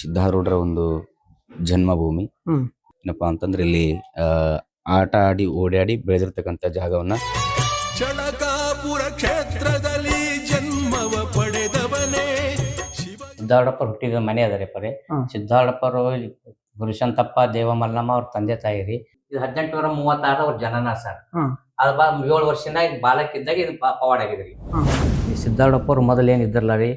ಸಿದ್ಧಾರೂಢರ ಒಂದು ಜನ್ಮಭೂಮಿ. ಏನಪ್ಪಾ ಅಂತಂದ್ರೆ ಇಲ್ಲಿ ಆ, ಆಟ ಆಡಿ ಓಡಾಡಿ ಬೆಳೆದಿರ್ತಕ್ಕಂಥ ಜಾಗವನ್ನ ಚಳಕಾಪುರ ಕ್ಷೇತ್ರದಲ್ಲಿ ಜನ್ಮವ ಪಡೆದವನೇ ಶಿವ ಸಿದ್ದಾರ್ಡಪ್ಪರ್ ಹುಟ್ಟಿದ ಮನೆ ಅದ ರೀ ಪರಿ. ಸಿದ್ದಾರ್ಡಪ್ಪರು ಗುರುಶಂತಪ್ಪ ದೇವಮಲ್ಲಮ್ಮ ಅವ್ರ ತಂದೆ ತಾಯಿ ರೀ ಇದು ಹದಿನೆಂಟು ನೂರ ಮೂವತ್ತಾರ ಅವ್ರ ಜನನ ಸರ್. ಅದ ಬಾ ಏಳು ವರ್ಷದಿಂದ ಇದು ಬಾಲಕಿದ್ದಾಗ ಇದು ಪವಾಡ ಆಗಿದ್ರಿ. ಈ ಮೊದಲು ಏನ್ ಇದ್ರಲ್ಲ ರೀ.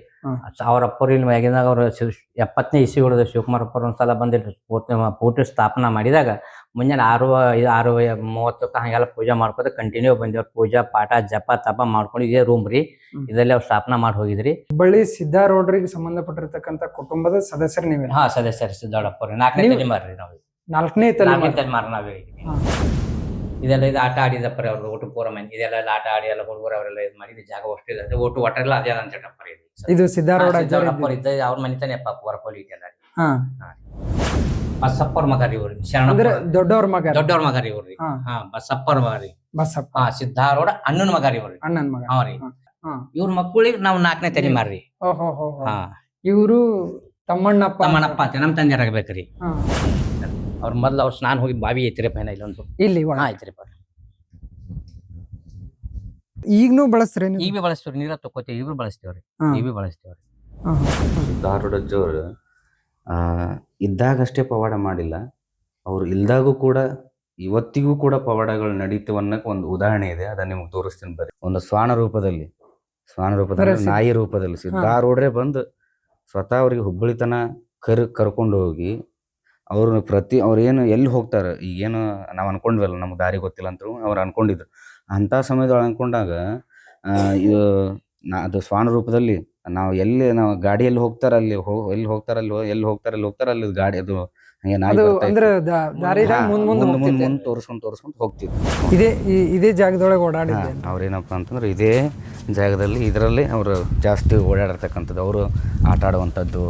ಅವ್ರ ಅಪ್ಪರು ಇಲ್ಲಿ ಮ್ಯಾಗಿನಾಗ ಅವ್ರ ಶಿವ್- ಎಪ್ಪತ್ತನೇ ಇಸಿ ಹೊಡೆದ ಶಿವಕುಮಾರ್ ಅಪ್ಪರು ಒಂದ್ಸಲ ಬಂದಿಲ್ಲ ಪೂರ್ತಿ ಪೂರ್ತಿ ಸ್ಥಾಪನಾ ಮಾಡಿದಾಗ ಮುಂಜಾನೆ ಆರು ಐದು ಆರು ಮೂವತ್ತಕ್ಕೆ ಹಂಗೆಲ್ಲ ಪೂಜೆ ಮಾಡ್ಕೋತ ಕಂಟಿನ್ಯೂ ಬಂದಿವ್ರು. ಪೂಜಾ ಪಾಠ ಜಪ ತಪ ಮಾಡ್ಕೊಂಡು ಇದೇ ರೂಮ್ ರೀ. ಇದರಲ್ಲಿ ಅವ್ರು ಸ್ಥಾಪನಾ ಮಾಡಿ ಹೋಗಿದ್ರಿ. ಹುಬ್ಬಳ್ಳಿ ಸಿದ್ದಾರೋಡ್ರಿಗೆ ಸಂಬಂಧಪಟ್ಟಿರ್ತಕ್ಕಂಥ ಕುಟುಂಬದ ಸದಸ್ಯರು ನೀವೇ ಹಾ ಸದಸ್ಯರು ಸಿದ್ದಾರಪ್ಪ ನಾಲ್ಕನೇ ತಲೆಮಾರಿ ನಾವು. ನಾಲ್ಕನೇ ತಲೆಮಾರು. ನಾವೇ. ಇದೆಲ್ಲ ಇದು ಆಟ ಆಡಿದಪ್ಪರಿ ಅವ್ರದ್ದು ಒಟ್ಟು ಪೂರ ಮಂದಿ. ಇದೆಲ್ಲ ಎಲ್ಲ ಆಟ ಆಡಿ ಎಲ್ಲ ಹುಡುಗರು ಅವರೆಲ್ಲ ಇದು ಮಾಡಿ ಜಾಗ ಅಷ್ಟು ಇದೆ ಒಟ್ಟು ಒಟ್ಟರೆಲ್ಲ ಅದೇ ಅಂತ ಹೇಳಪ್ಪರಿ ಇದು. ಇದು ಸಿದ್ಧಾರೂಢ ಸಿದ್ದಾರ್ಡಪ್ಪರು ಇದ್ದ ಅವ್ರ ಮನಿತಾನೆ ಅಪ್ಪ ಹೊರಕೋಲಿ ಇದೆಲ್ಲ ಹಾ. ಬಸಪ್ಪರ ಮಗ ರೀ ಇವ್ರಿ. ಶರಣ ದೊಡ್ಡವ್ರ ಮಗ ದೊಡ್ಡವ್ರ ಮಗ ರೀ ಇವ್ರಿ ಹಾ. ಬಸಪ್ಪರ್ ಮಗ ರೀ. ಬಸಪ್ಪ. ಹಾ ಸಿದ್ಧಾರೂಢ ಅಣ್ಣನ ಮಗ ರೀ ಇವ್ರಿ. ಅಣ್ಣನ ಮಗ. ಹಾ ರೀ. ಇವ್ರ ಮಕ್ಕಳಿಗೆ ನಾವು ನಾಲ್ಕನೇ ತಲೆಮಾರಿ ಓಹೋ ಹೋ ಹಾ. ಇವರು ತಮ್ಮಣ್ಣಪ್ಪ ತಮ್ಮಣ್ಣಪ್ಪ ಅಂತ. ನಮ್ಮ ತಂದೆ ಆಗ್ಬೇಕ್ರಿ ಹಾ. ಅವ್ರ ಮೊದ್ಲು ಅವ್ರು ಸ್ನಾನ ಹೋಗಿ ಬಾವಿ ಐತ್ರಿ ಪೈನ ಇಲ್ಲೊಂದು. ಇಲ್ಲಿ ಒಣ ಹಾ ಈಗನೂ ಪಾ ಈಗ್ನೂ ಬಳಸ್ರಿ ನೀವು? ಈಗ ಬಿ ಬಳಸ್ತೀವ್ರಿ ನೀರ ತಗೋತೀವಿ ಈಗ ಭೀ ಬಳಸ್ತೀವ್ರಿ. ಹಾ. ಈಗ ಭೀ ಬಳಸ್ತೀವ್ರಿ. ಸಿದ್ಧಾರೂಢಜ್ಜವರು ಆ ಇದ್ದಾಗಷ್ಟೇ ಪವಾಡ ಮಾಡಿಲ್ಲ. ಅವ್ರು ಇಲ್ದಾಗೂ ಕೂಡ ಇವತ್ತಿಗೂ ಕೂಡ ಪವಾಡಗಳು ನಡೀತವೆ ಅನ್ನೋಕೆ ಒಂದು ಉದಾಹರಣೆ ಇದೆ. ಅದನ್ನ ನಿಮ್ಗೆ ತೋರಿಸ್ತೀನಿ ಬರ್ರಿ. ಒಂದು ಸ್ವಾನ ರೂಪದಲ್ಲಿ ಶ್ವಾನ ರೂಪದಲ್ಲಿ ನಾಯಿ ರೂಪದಲ್ಲಿ ಸಿದ್ಧಾರೂಢರೇ ಬಂದು ಸ್ವತಃ ಅವ್ರಿಗೆ ಹುಬ್ಬಳ್ಳಿ ತನ ಕರ್ ಕರ್ಕೊಂಡು ಹೋಗಿ ಅವ್ರನ್ನ ಪ್ರತಿ ಅವ್ರು ಏನು ಎಲ್ಲಿ ಹೋಗ್ತಾರೆ? ಈಗೇನು ನಾವು ಅನ್ಕೊಂಡ್ವಲ್ಲ ನಮ್ಗೆ ದಾರಿ ಗೊತ್ತಿಲ್ಲ ಅಂತ ಅವ್ರು ಅನ್ಕೊಂಡಿದ್ರು. ಅಂಥ ಸಮಯದೊಳಗೆ ಅನ್ಕೊಂಡಾಗ ಇದು ನಾ ಅದು ಸ್ವಾನ ರೂಪದಲ್ಲಿ ನಾವು ಎಲ್ಲಿ ನಾವು ಗಾಡಿಯಲ್ಲಿ ಹೋಗ್ತಾರ ಅಲ್ಲಿ ಹೋ, ಎಲ್ಲಿ ಹೋಗ್ತಾರ ಅಲ್ಲಿ ಎಲ್ಲಿ ಹೋಗ್ತಾರೆ ಅಲ್ಲಿ ಹೋಗ್ತಾರ ಅಲ್ಲಿ ಗಾಡಿ ಅದು ಅಂದ್ರೆ ಇತ್ತು. ದ- ದಾರಿದಾಗ ಹಾ, ಮುಂದ್ ಮುಂದ್ ಮುಂದ್ ಮುಂದ್ ಹೋಗ್ತಿದ್ದೆ. ಮುಂದ್ ತೋರಿಸ್ಕೊಂಡ್ ತೋರಿಸ್ಕೊಂಡ್ ಇದೇ ಇದೇ ಜಾಗದೊಳಗೆ ಓಡಾಡಿದ್ದೆ ಅವ್ರೇನಪ್ಪ ಅಂತಂದ್ರೆ ಇದೇ ಜಾಗದಲ್ಲಿ ಇದರಲ್ಲಿ ಅವರು ಜಾಸ್ತಿ ಓಡಾಡಿರ್ತಕ್ಕಂಥದ್ದು ಅವರು ಆಟ ಆಡುವಂಥದ್ದು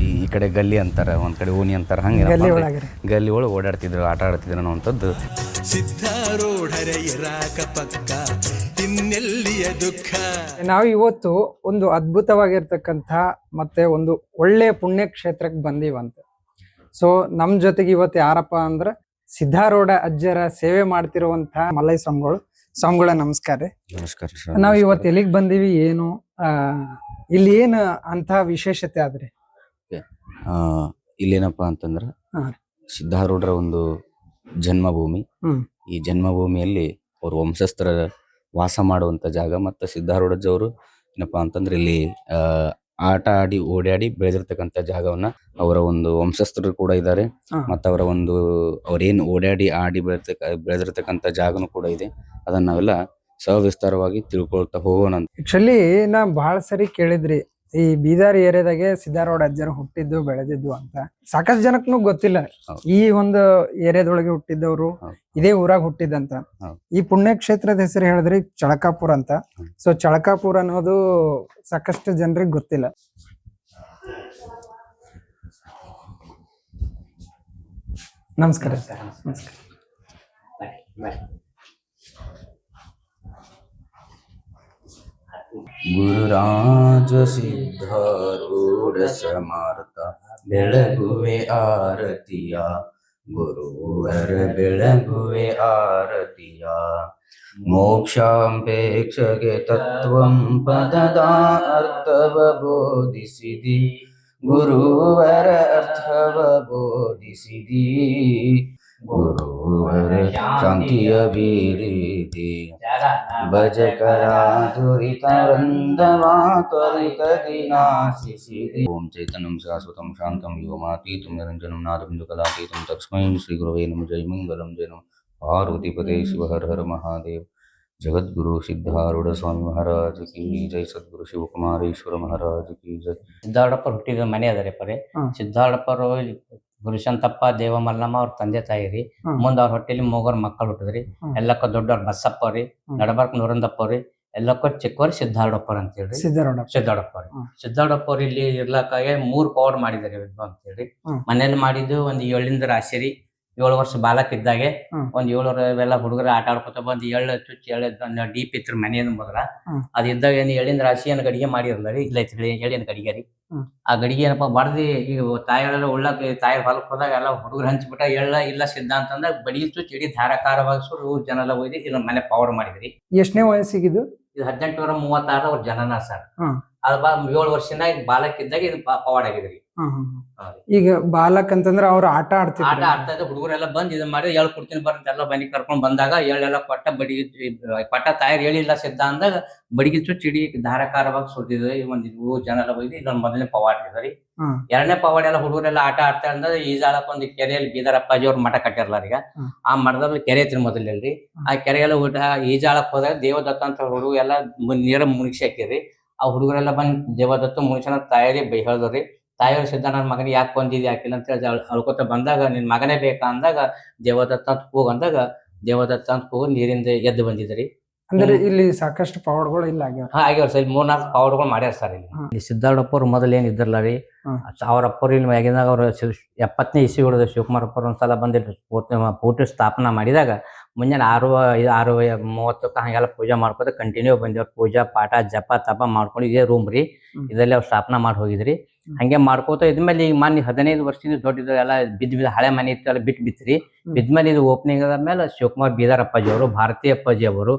ಈ ಕಡೆ ಗಲ್ಲಿ ಅಂತಾರೆ ಒಂದ್ ಕಡೆ ಓಣಿ ಅಂತಾರೆ ಹಂಗೆ ಗಲ್ಲಿ ಒಳಗೆ ಗಲ್ಲಿ ಒಳಗೆ ಓಡಾಡ್ತಿದ್ರು ಆಟ ಆಡ್ತಿದ್ರು ಅನ್ನುವಂಥದ್ದು. ನಾವು ಇವತ್ತು ಒಂದು ಅದ್ಭುತವಾಗಿರ್ತಕ್ಕಂಥ ಮತ್ತೆ ಒಂದು ಒಳ್ಳೆ ಪುಣ್ಯ ಕ್ಷೇತ್ರಕ್ಕೆ ಬಂದೀವಂತ. ಸೊ ನಮ್ ಜೊತೆಗೆ ಇವತ್ತು ಯಾರಪ್ಪ ಅಂದ್ರೆ ಸಿದ್ಧಾರೂಢ ಅಜ್ಜರ ಸೇವೆ ಮಾಡ್ತಿರುವಂತಹ ಮಲೈ ಸ್ವಾಮಿಗಳು. ಸ್ವಾಮಿಗಳ ನಮಸ್ಕಾರ ರೀ. ನಮಸ್ಕಾರ ನಾವು ಇವತ್ತು ಎಲ್ಲಿಗೆ ಬಂದೀವಿ ಏನು ಆ ಇಲ್ಲಿ ಏನ್ ಅಂತ ವಿಶೇಷತೆ ಆದ್ರಿ? ಆ, ಇಲ್ಲೇನಪ್ಪ ಅಂತಂದ್ರ ಹಾ. ಸಿದ್ಧಾರೂಢರ ಒಂದು ಜನ್ಮಭೂಮಿ. ಹ್ಮ್. ಈ ಜನ್ಮಭೂಮಿಯಲ್ಲಿ ಅವ್ರ ವಂಶಸ್ಥರ ವಾಸ ಮಾಡುವಂತ ಜಾಗ ಮತ್ತು ಸಿದ್ಧಾರೂಢಜ್ಜವರು ಏನಪ್ಪಾ ಅಂತಂದ್ರೆ ಇಲ್ಲಿ ಆ, ಆಟ ಆಡಿ ಓಡಾಡಿ ಬೆಳೆದಿರ್ತಕ್ಕಂತ ಜಾಗವನ್ನ ಅವರ ಒಂದು ವಂಶಸ್ಥರು ಕೂಡ ಇದ್ದಾರೆ ಮತ್ತ ಅವರ ಒಂದು ಅವರೇನು ಓಡಾಡಿ ಆಡಿ ಬೆಳೆದಿರ್ತಕ್ಕ ಬೆಳೆದಿರ್ತಕ್ಕಂತ ಜಾಗನೂ ಕೂಡ ಇದೆ. ಅದನ್ನ ನಾವೆಲ್ಲ ಸವಿಸ್ತಾರವಾಗಿ ತಿಳ್ಕೊಳ್ತಾ ಹೋಗೋಣ ಅಂತ ಆಕ್ಚುಲಿ ನಾ ಬಹಳ ಸರಿ ಕೇಳಿದ್ರಿ. ಈ ಬೀದರ್ ಏರಿಯಾದಾಗೆ ಸಿದ್ಧಾರೂಢ ಅಜ್ಜರು ಹುಟ್ಟಿದ್ದು ಬೆಳೆದಿದ್ದು ಅಂತ. ಸಾಕಷ್ಟು ಜನಕ್ಕೂ ಗೊತ್ತಿಲ್ಲ. ಈ ಒಂದು ಏರಿಯಾದೊಳಗೆ ಹುಟ್ಟಿದ್ದವರು. ಇದೇ ಊರಾಗ ಹುಟ್ಟಿದಂತ ಈ ಪುಣ್ಯಕ್ಷೇತ್ರದ ಹೆಸರು ಹೇಳಿದ್ರಿ ಚಳಕಾಪುರ ಅಂತ. ಸೊ ಚಳಕಾಪುರ ಅನ್ನೋದು ಸಾಕಷ್ಟು ಜನರಿಗೆ ಗೊತ್ತಿಲ್ಲ. ನಮಸ್ಕಾರ ಸರ್. ನಮಸ್ಕಾರ. ಗುರುರಾಜ ಸಿದ್ಧಾರೂಢ ಸಮರ್ಥ ಬೆಳಗುವೆ ಆರತಿಯ ಗುರುವರ ಬೆಳಗುವೆ ಆರತಿಯ ಮೋಕ್ಷಾಂಪೇಕ್ಷಗೆ ತತ್ವಂ ಪದದ ಅರ್ಥವ ಬೋಧಿಸಿದಿ ಗುರುವರ ಅರ್ಥವ ಬೋಧಿಸಿದಿ ಗುರುವರ ಶಾಂತಿಯ ಬೀರಿತಿ ಭಜಕರ ದುರಿತರಂದವಾ ತ್ವರಿತ ದಿನಾಶಿಸಿದೆ ಓಂ ಚೈತನ್ಯಂ ಶಾಶ್ವತಂ ಶಾಂತಂ ಯೋಮಾತೀತಂ ನಿರಂಜನಂ ನಾದಬಿಂದು ಕಲಾತೀತಂ ತಕ್ಷ್ಮೈ ಶ್ರೀ ಗುರವೇ ನಮ. ಜೈ ಮಂಗಲಂ ಜೈ ನಮ. ಪಾರ್ವತಿಪದೇ ಶಿವ ಹರ ಹರ ಮಹಾದೇವ್. ಜಗದ್ಗುರು ಸಿದ್ಧಾರೂಢ ಸ್ವಾಮಿ ಮಹಾರಾಜ್ ಕಿ ಜೈ. ಸದ್ಗುರು ಶಿವಕುಮಾರೇಶ್ವರ ಮಹಾರಾಜ್ ಕಿ ಜೈ. ಸಿದ್ದಾರ್ಡಪ್ಪರು ಹುಟ್ಟಿದ ಮನೆ ಅದರೇ ಪರೇ ಪರಿ. ಹ್ಮ್. ಗುರುಶಂತಪ್ಪ ದೇವಮಲ್ಲಮ್ಮ ಅವ್ರ ತಂದೆ ತಾಯಿ ರೀ ಮುಂದ್ ಅವ್ರ ಹೊಟ್ಟೆಲಿ ಮೂಗರ್ ಮಕ್ಕಳು ಹುಟ್ಟಿದ್ರಿ. ಎಲ್ಲಕ್ಕ ದೊಡ್ಡವ್ರ ಬಸ್ಸಪ್ಪ ರೀ. ನಡಬರ್ಕ್ ನೂರಂದಪ್ಪ ರೀ ಎಲ್ಲಕ್ಕ ಚಿಕ್ಕವ್ರಿ ಸಿದ್ದಾರ್ಡಪ್ಪರ್ ಅಂತ ಹೇಳ್ರಿ ಸಿದ್ಧಾರ್ಡಪ್ಪ ರೀ ಹ್ಮ್. ಸಿದ್ದಾರ್ಡಪ್ಪ ಇಲ್ಲಿ ಇರ್ಲಕ್ಕಾಗೆ ಮೂರ್ ಪವರ್ ಮಾಡಿದಾರೆ ಅಂತ ಹ್ಮ್. ಮನೇಲಿ ಮಾಡಿದ್ದು ಒಂದ್ ಏಳಿಂದ ರಾಶಿ ರೀ ಏಳು ವರ್ಷ ಬಾಲಕ್ ಇದ್ದಾಗೆ ಹ್ಮ್. ಒಂದ್ ಏಳು ಎಲ್ಲ ಹುಡುಗರ ಆಟ ಆಡ್ಕೊತ ಬಂದ್ ಎಳ್ಳ ಚುಚ್ಚಿ ಎಳ್ಳ ಡೀಪ್ ಇತ್ತು ಮನೆಯಿಂದ ಮೊದಲ ಹ್ಮ್. ಅದ್ ಇದ್ದಾಗ ಏನ್ ಎಳ್ಳಿನ ರಾಶಿ ಏನ್ ಗಡಿಗೆ ಮಾಡಿರಲ್ಲ ರೀ ಇಲ್ಲ ಐತ್ರಿ ಎಳ್ಳಿನ ಗಡಿಗೆ ರೀ ಹ್ಮ್. ಆ ಗಡಿಗೆ ಏನಪ್ಪಾ ಬಡ್ದಿ ಈಗ ತಾಯಿಗಳೆಲ್ಲ ಉಳ್ಳಾಕ ತಾಯಿ ಹೊಲಕ್ ಹೋದಾಗ ಎಲ್ಲ ಹುಡುಗರು ಹಂಚ್ಬಿಟ್ಟ ಎಳ್ಳ ಇಲ್ಲ ಸಿದ್ಧ ಅಂತಂದಾಗ ಬಡಿ ಚುಚ್ಚಿ ಇಡೀ ಧಾರಾಕಾರವಾಗಿ ಸುರು ಊರ್ ಜನ ಎಲ್ಲ ಒಯ್ದು ಇಲ್ಲ ಮನೆ ಪವರ್ ಮಾಡಿದ್ರಿ ಎಷ್ಟನೇ ವಯಸ್ಸಿಗಿದು ಇದು ಹದಿನೆಂಟುನೂರ ಮೂವತ್ತಾರ ಅವ್ರ ಜನನ ಸರ್ ಹ್ಮ್. ಅದ ಬಾ ಏಳು ವರ್ಷನ ಬಾಲಕ್ ಇದ್ದಾಗ ಇದು ಪವಾಡ್ ಆಗಿದ್ರಿ. ಈಗ ಬಾಲಕ್ ಅಂತಂದ್ರ ಅವ್ರ ಆಟ ಆಟ ಆಡ್ತಿದ್ರು ಆಡ್ತಾ ಇದ್ದ ಹುಡುಗರೆಲ್ಲ ಬಂದ್ ಇದನ್ನ ಮಾಡಿ ಎಳ್ ಕೊಡ್ತೀನಿ ಬರ್ತ ಎಲ್ಲ ಬನ್ನಿ ಕರ್ಕೊಂಡ್ ಬಂದಾಗ ಎಳ್ಳೆಲ್ಲ ಪಟ್ಟ ಬಡಿ ಪಟ್ಟ ತಾಯರ್ ಹೇಳಿಲ್ಲ ಸಿದ್ಧ ಅಂದಾಗ ಬಡಿಗೆ ಚಿಡಿ ಧಾರಾಕಾರವಾಗಿ ಸುರಿದಿದೆ ಒಂದ್ ಇವು ಜನ ಎಲ್ಲ ಒಯ್ದು ಇದೊಂದ್ ಮೊದಲನೇ ಪವಾಡ ರೀ ಎರಡನೇ ಪವಾಡ ಎಲ್ಲ ಹುಡುಗರೆಲ್ಲ ಆಟ ಆಡ್ತಾ ಅಂದ್ರೆ ಈಜಾಳಕ್ ಒಂದು ಕೆರೆಯಲ್ಲಿ ಬೀದರ್ ಅಪ್ಪಾಜಿ ಅವ್ರ ಮಠ ಕಟ್ಟಿರಲ್ಲ ಈಗ. ಆ ಮಠದಲ್ಲಿ ಕೆರೆ ಐತ್ರಿ ಮೊದಲಲ್ಲಿ ಆ ಕೆರೆಗೆಲ್ಲ ಊಟ ಈಜಾಳಕ್ ಹೋದಾಗ ದೇವದತ್ತ ಅಂತ ಹುಡುಗ ಎಲ್ಲ ನೀರ ಮುಳುಗಿಸಿ ಹಾಕಿರಿ ಆ ಹುಡುಗರೆಲ್ಲ ಬಂದ್ ದೇವದತ್ತ ಮುನುಷ್ಯನ ತಯಾರಿ ಬೈ ಹೇಳಿದ್ರಿ. ತಾಯಿಯವ್ರ ಸಿದ್ಧ ನನ್ನ ಮಗನಿಗೆ ಯಾಕೆ ಬಂದಿದ್ ಯಾಕಿಲ್ಲ? ಅಂತ ಹೇಳಿ ಅಳ್- ಅಳ್ಕೊತ ಬಂದಾಗ ನಿನ್ ಮಗನೇ ಬೇಕಾ? ಅಂದಾಗ ದೇವದತ್ತ ಅಂತ ಕೂಗ್ ಅಂದಾಗ ದೇವದತ್ತ ಅಂತ ಹೋಗಿ ನೀರಿಂದ ಎದ್ದು ಬಂದಿದ್ರಿ ಅಂದ್ರೆ ಇಲ್ಲಿ ಸಾಕಷ್ಟು ಪವಾಡ್ಗಳು ಇಲ್ಲ ಆಗ್ಯಾವ ಹಾ ಆಗ್ಯಾವ ಸರ್ ಮೂರ್ನಾಲ್ಕು ಪವರ್ಗಳು ಮಾಡ್ಯಾರ ಸರ್ ಇಲ್ಲಿ. ಇಲ್ಲಿ ಸಿದ್ದಾರ್ಡಪ್ಪರು ಮೊದಲು ಏನ್ ಇದ್ರಲ್ಲ ರೀ ಅವರಪ್ಪರು ಅವ್ರ ಅಪ್ಪರು ಇಲ್ಲಿ ಮ್ಯಾಗಿನಾಗ ಅವ್ರ ಎಪ್ಪತ್ತನೇ ಇಸಿ ಹೊಡೆದ ಶಿವಕುಮಾರ್ ಅಪ್ಪರು ಒಂದ್ಸಲ ಬಂದಿದ್ರು ಪೂರ್ತಿ ಪೂರ್ತಿ ಸ್ಥಾಪನಾ ಮಾಡಿದಾಗ ಮುಂಜಾನೆ ಆರು ಐದು ಆರು ಮೂವತ್ತಕ್ಕೆ ಹಂಗೆಲ್ಲ ಪೂಜೆ ಮಾಡ್ಕೊತ ಕಂಟಿನ್ಯೂ ಬಂದಿವ್ರು. ಪೂಜಾ ಪಾಠ ಜಪ ತಪ ಮಾಡ್ಕೊಂಡು ಇದೇ ರೂಮ್ ರೀ. ಇದರಲ್ಲಿ ಅವ್ರು ಸ್ಥಾಪನಾ ಮಾಡಿ ಹೋಗಿದ್ರಿ. ಹಂಗೆ ಮಾಡ್ಕೋತ ಇದ್ಮೇಲೆ ಈಗ ಮೊನ್ನೆ ಹದಿನೈದು ವರ್ಷದಿಂದ ದೊಡ್ಡ ಎಲ್ಲ ಬಿದ್ದ ಬಿದ್ದ ಹಳೆ ಮನೆ ಇತ್ತು ಎಲ್ಲ ಬಿಟ್ಟು ಬಿತ್ರಿ. ಬಿದ್ಮೇಲೆ ಇದು ಓಪನಿಂಗ್ ಆದ ಮೇಲೆ ಶಿವಕುಮಾರ್ ಬೀದರ್ ಅಪ್ಪಾಜಿ ಅವರು ಭಾರತೀಯ ಅಪ್ಪಾಜಿ ಅವರು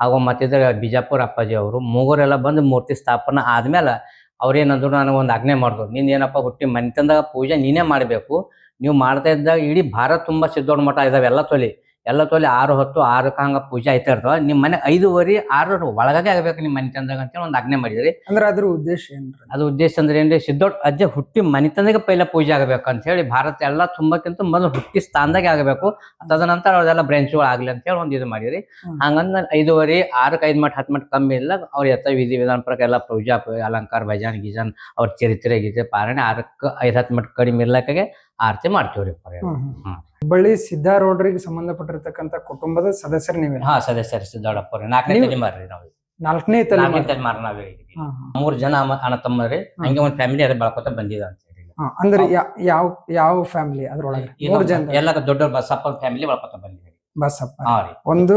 ಹಾಗೂ ಮತ್ತಿದ್ರ ಬಿಜಾಪುರ ಅಪ್ಪಾಜಿ ಅವರು ಮೂವರೆಲ್ಲ ಬಂದು ಮೂರ್ತಿ ಸ್ಥಾಪನೆ ಆದ್ಮೇಲೆ ಅವ್ರೇನಂದ್ರು ನನಗೆ ಒಂದು ಆಜ್ಞೆ ಮಾಡಿದ್ರು ನೀನ್ ಏನಪ್ಪ ಹುಟ್ಟಿ ಮನೆ ತಂದಾಗ ಪೂಜೆ ನೀನೇ ಮಾಡಬೇಕು. ನೀವು ಮಾಡ್ತಾ ಇದ್ದಾಗ ಇಡೀ ಭಾರತ ತುಂಬಾ ಸಿದ್ದೋಡ್ ಮಠ ಇದಾವೆಲ್ಲ ತೊಲಿ. ಎಲ್ಲ ತೋಲಿ ಆರು ಹೊತ್ತು ಆರಕ್ಕೆ ಹಂಗ ಪೂಜೆ ಆಯ್ತಾ ಇರ್ತಾವ. ನಿಮ್ಮ ಮನೆ ಐದುವರೆ ಆರರ ಒಳಗಾಗೆ ಆಗ್ಬೇಕು ನಿಮ್ಮ ಮನೆತನದಾಗ ಅಂತೇಳಿ ಒಂದು ಆಜ್ಞೆ ಮಾಡಿದ್ರಿ. ಅಂದ್ರ ಅದ್ರ ಉದ್ದೇಶ ಏನ್ರಿ? ಅದು ಉದ್ದೇಶ ಅಂದ್ರೆ ಏನ್ರಿ ಸಿದ್ದೋಡ್ ಅಜ್ಜ ಹುಟ್ಟಿ ಮನೆ ತಂದಾಗ ಪೈಲ ಪೂಜೆ ಆಗಬೇಕು ಅಂತ ಹೇಳಿ ಭಾರತ ಎಲ್ಲ ತುಂಬಕ್ಕಿಂತ ಮೊದಲು ಹುಟ್ಟಿ ಸ್ಥಾನದಾಗೆ ಆಗಬೇಕು. ತದನಂತರ ಅವ್ರೆಲ್ಲ ಬ್ರಾಂಚ್ಗಳು ಆಗ್ಲಿ ಅಂತ ಹೇಳಿ ಒಂದು ಇದು ಮಾಡಿದ್ರಿ. ಹಂಗಂದ್ರೆ ಹಂಗಂದ ಐದುವರೆ ಆರಕ್ಕೆ ಐದು ಮಟ್ಟ ಹತ್ತು ಮಟ್ಟ ಕಮ್ಮಿ ಇಲ್ಲ. ಅವ್ರ ಎತ್ತ ವಿಧಿ ವಿಧಾನ ಪ್ರಕಾರ ಎಲ್ಲ ಪೂಜಾ ಅಲಂಕಾರ ಭಜನ್ ಗಿಜನ್ ಅವ್ರ ಚರಿತ್ರೆ ಗೀತೆ ಪಾರಣೆ ಆರಕ್ಕೆ ಐದು ಹತ್ತು ಮಟ್ಟ ಕಡಿಮೆ ಇರ್ಲಕ್ಕಾಗೆ ಆರತಿ ಮಾಡ್ತೀವ್ರಿ ಬಳ್ಳಿ ಹ್ಮ್. ಹುಬ್ಬಳ್ಳಿ ಸಿದ್ದಾರೂಢರಿಗೆ ಸಂಬಂಧಪಟ್ಟಿರ್ತಕ್ಕಂಥ ಕುಟುಂಬದ ಸದಸ್ಯರು ನೀವೇ ಹಾ ಸದಸ್ಯರು ಸಿದ್ದಾಡಪ್ಪ ನಾಲ್ಕನೇ ನೀವು- ತಲೆಮಾರಿ ನಾವು. ನಾಲ್ಕನೇ ನಾಲ್ಕನೇ ತಲೆಮಾರು ನಾವೇ ಇದೀವಿ. ಹಾ, ಹಾ. ಮೂರ್ ಜನ ಅಮ್ಮ- ಅಣ್ಣ ತಮ್ಮರಿ. ಹಂಗೆ ಒಂದ್ ಫ್ಯಾಮಿಲಿ ಅದೇ ಬೆಳ್ಕೊತ ಬಂದಿದ ಅಂತ ಹೇಳಿ. ಅಂದ್ರೆ ಯಾ- ಯಾವ ಯಾವ ಫ್ಯಾಮಿಲಿ ಅದ್ರೊಳಗೆ? ಮೂರು ಜನ. ಎಲ್ಲ ದೊಡ್ಡ ಬಸಪ್ಪ ಫ್ಯಾಮಿಲಿ ಬೆಳ್ಕೊತ ಬಂದಿದೆ. ಬಸಪ್ಪ. ಹಾ ರೀ. ಒಂದು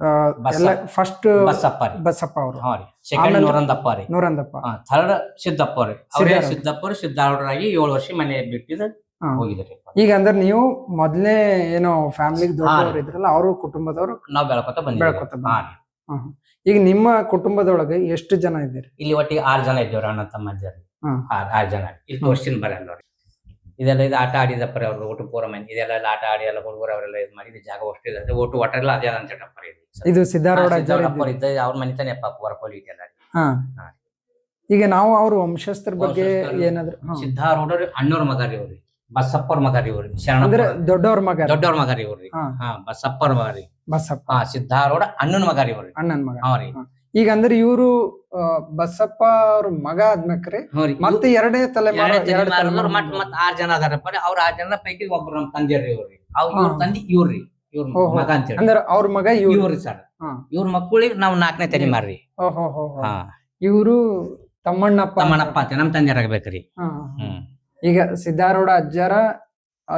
ಆ, ಬಸ- ಎಲ್ಲ ಫಸ್ಟ್ ಬಸಪ್ಪ ರೀ. ಬಸಪ್ಪ ಅವರು. ಹಾ ರೀ. ಸೆಕೆಂಡ್ ಆಮೇಲೆ- ನೂರಂದಪ್ಪ ರೀ. ನೂರಂದಪ್ಪ. ಥರ್ಡ್ ಸಿದ್ದಪ್ಪ ರೀ ಅವರೇ. ಸಿದ್ದಪ್ಪರು ಸಿದ್ದಾರೂಢರಾಗಿ ಏಳು ವರ್ಷ ಮನೆ ಬಿಟ್ಟಿದ್ದು ಈಗ ಅಂದ್ರೆ ನೀವು ಮೊದ್ಲೇ ಏನೋ ಫ್ಯಾಮಿಲಿ ದೊಡ್ಡವರು. ಇದ್ರಲ್ಲ ಅವರು ಕುಟುಂಬದವರು ನಾವ್ ಬೆಳ್ಕೊತ ಬಂದಿದ್ದೀವಿ. ಈಗ ನಿಮ್ಮ ಕುಟುಂಬದೊಳಗೆ ಎಷ್ಟು ಜನ ಇದ್ದೀರಿ? ಇಲ್ಲಿ ಒಟ್ಟಿಗೆ ಆರ್ ಜನ ಇದ್ದೇವ್ರ ಅಣ್ಣ ತಮ್ಮ ಅಜ್ಜರು ಆರು ಜನ ಇಲ್ಲಿ ಹ್ಮ್. ತೋರ್ಸಿನ ಬರಲ್ಲ ಇದೆಲ್ಲ ಇದು ಆಟ ಆಡಿದಪ್ಪರ ಅವ್ರು ಒಟ್ಟು ಪೂರ ಮಂದಿ ಇದೆಲ್ಲ ಎಲ್ಲ ಆಟ ಆಡಿ ಎಲ್ಲ ಹುಡುಗರು ಅವರೆಲ್ಲ ಇದು ಮಾಡಿ ಇದು ಜಾಗ ಅಷ್ಟು ಇದೆ ಒಟ್ಟು ಒಟ್ಟೆಲ್ಲ ಅದೇ ಅಂತ ಹೇಳಪ್ಪ ಇದು. ಸಿದ್ಧಾರೂಢ. ಇದ್ದ ಅವ್ರ ಮನಿತಾನೆ ಪಾಪ ವರ್ಕೋಲಿ ಇದೆಲ್ಲ. ಈಗ ನಾವು ಅವ್ರ ವಂಶಸ್ಥರ ಬಗ್ಗೆ ಏನಾದ್ರು ಸಿದ್ಧಾರೂಢರು ಅಣ್ಣವ್ರ ಮಗ ರೀ ಅವ್ರಿ. ಬಸಪ್ಪರ ಮಗ ರೀ ಶರಣ ಅಂದ್ರೆ ದೊಡ್ಡವ್ರ ಮಗ. ದೊಡ್ಡವ್ರ ಮಗ ರೀ. ಅವ್ರಿ ಹಾ. ಹಾ ಬಸಪ್ಪರ ಮಗ ರೀ ಬಸಪ್ಪ. ಹಾ ಸಿದ್ಧಾರೂಢ ಅಣ್ಣನ ಮಗ ರೀ. ಅಣ್ಣನ ಅಣ್ಣನ್ ಮಗ. ಹಾ ರೀ. ಈಗ ಅಂದ್ರೆ ಇವರು ಬಸಪ್ಪ ಅವ್ರ ಮಗ ಆದ್ಮೇಕ್ರಿ ಹ್ಞೂ ರೀ. ಮತ್ತೆ ಎರಡೇ ತಲೆಮಾರು ಎರಡನೇ ಎರಡು ತಲೆಮಾರಿನವ್ರು ಮತ್ ತಲೆಮಾರು ಮತ್ ಆರ್ ಜನ ಅದಾರಪ್ಪ ರೀ. ಅವ್ರ ಆರ್ ಜನ ಪೈಕಿ ಒಬ್ರು ನಮ್ ತಂದೆಯವ್ರಿ ಇವ್ರಿ ಅವ್ರ ಇವ್ರ ಹಾ. ತಂದಿ ಇವ್ರಿ ಇವ್ರ. ಮಗ ಅಂತೇಳಿ ಅಂದ್ರೆ ಅವ್ರ ಮಗ ಇವ್ರು. ಇವ್ರಿ ಸರ್. ಹಾ. ಇವ್ರ ಮಕ್ಕಳಿಗೆ ನಾವ್ ನಾಲ್ಕನೇ ತಲೆ ಮಾರ್ರಿ ಓಹೋ ಹೋ ಹಾ. ಇವರು ತಮ್ಮಣ್ಣಪ್ಪ ತಮ್ಮಣ್ಣಪ್ಪ ಅಂತ ನಮ್ ತಂದೆ ಆಗ್ಬೇಕ್ರಿ ಹಾ, ಹಾ, ಹಾ. ಹ್ಮ್. ಈಗ ಸಿದ್ಧಾರೂಢ ಅಜ್ಜರ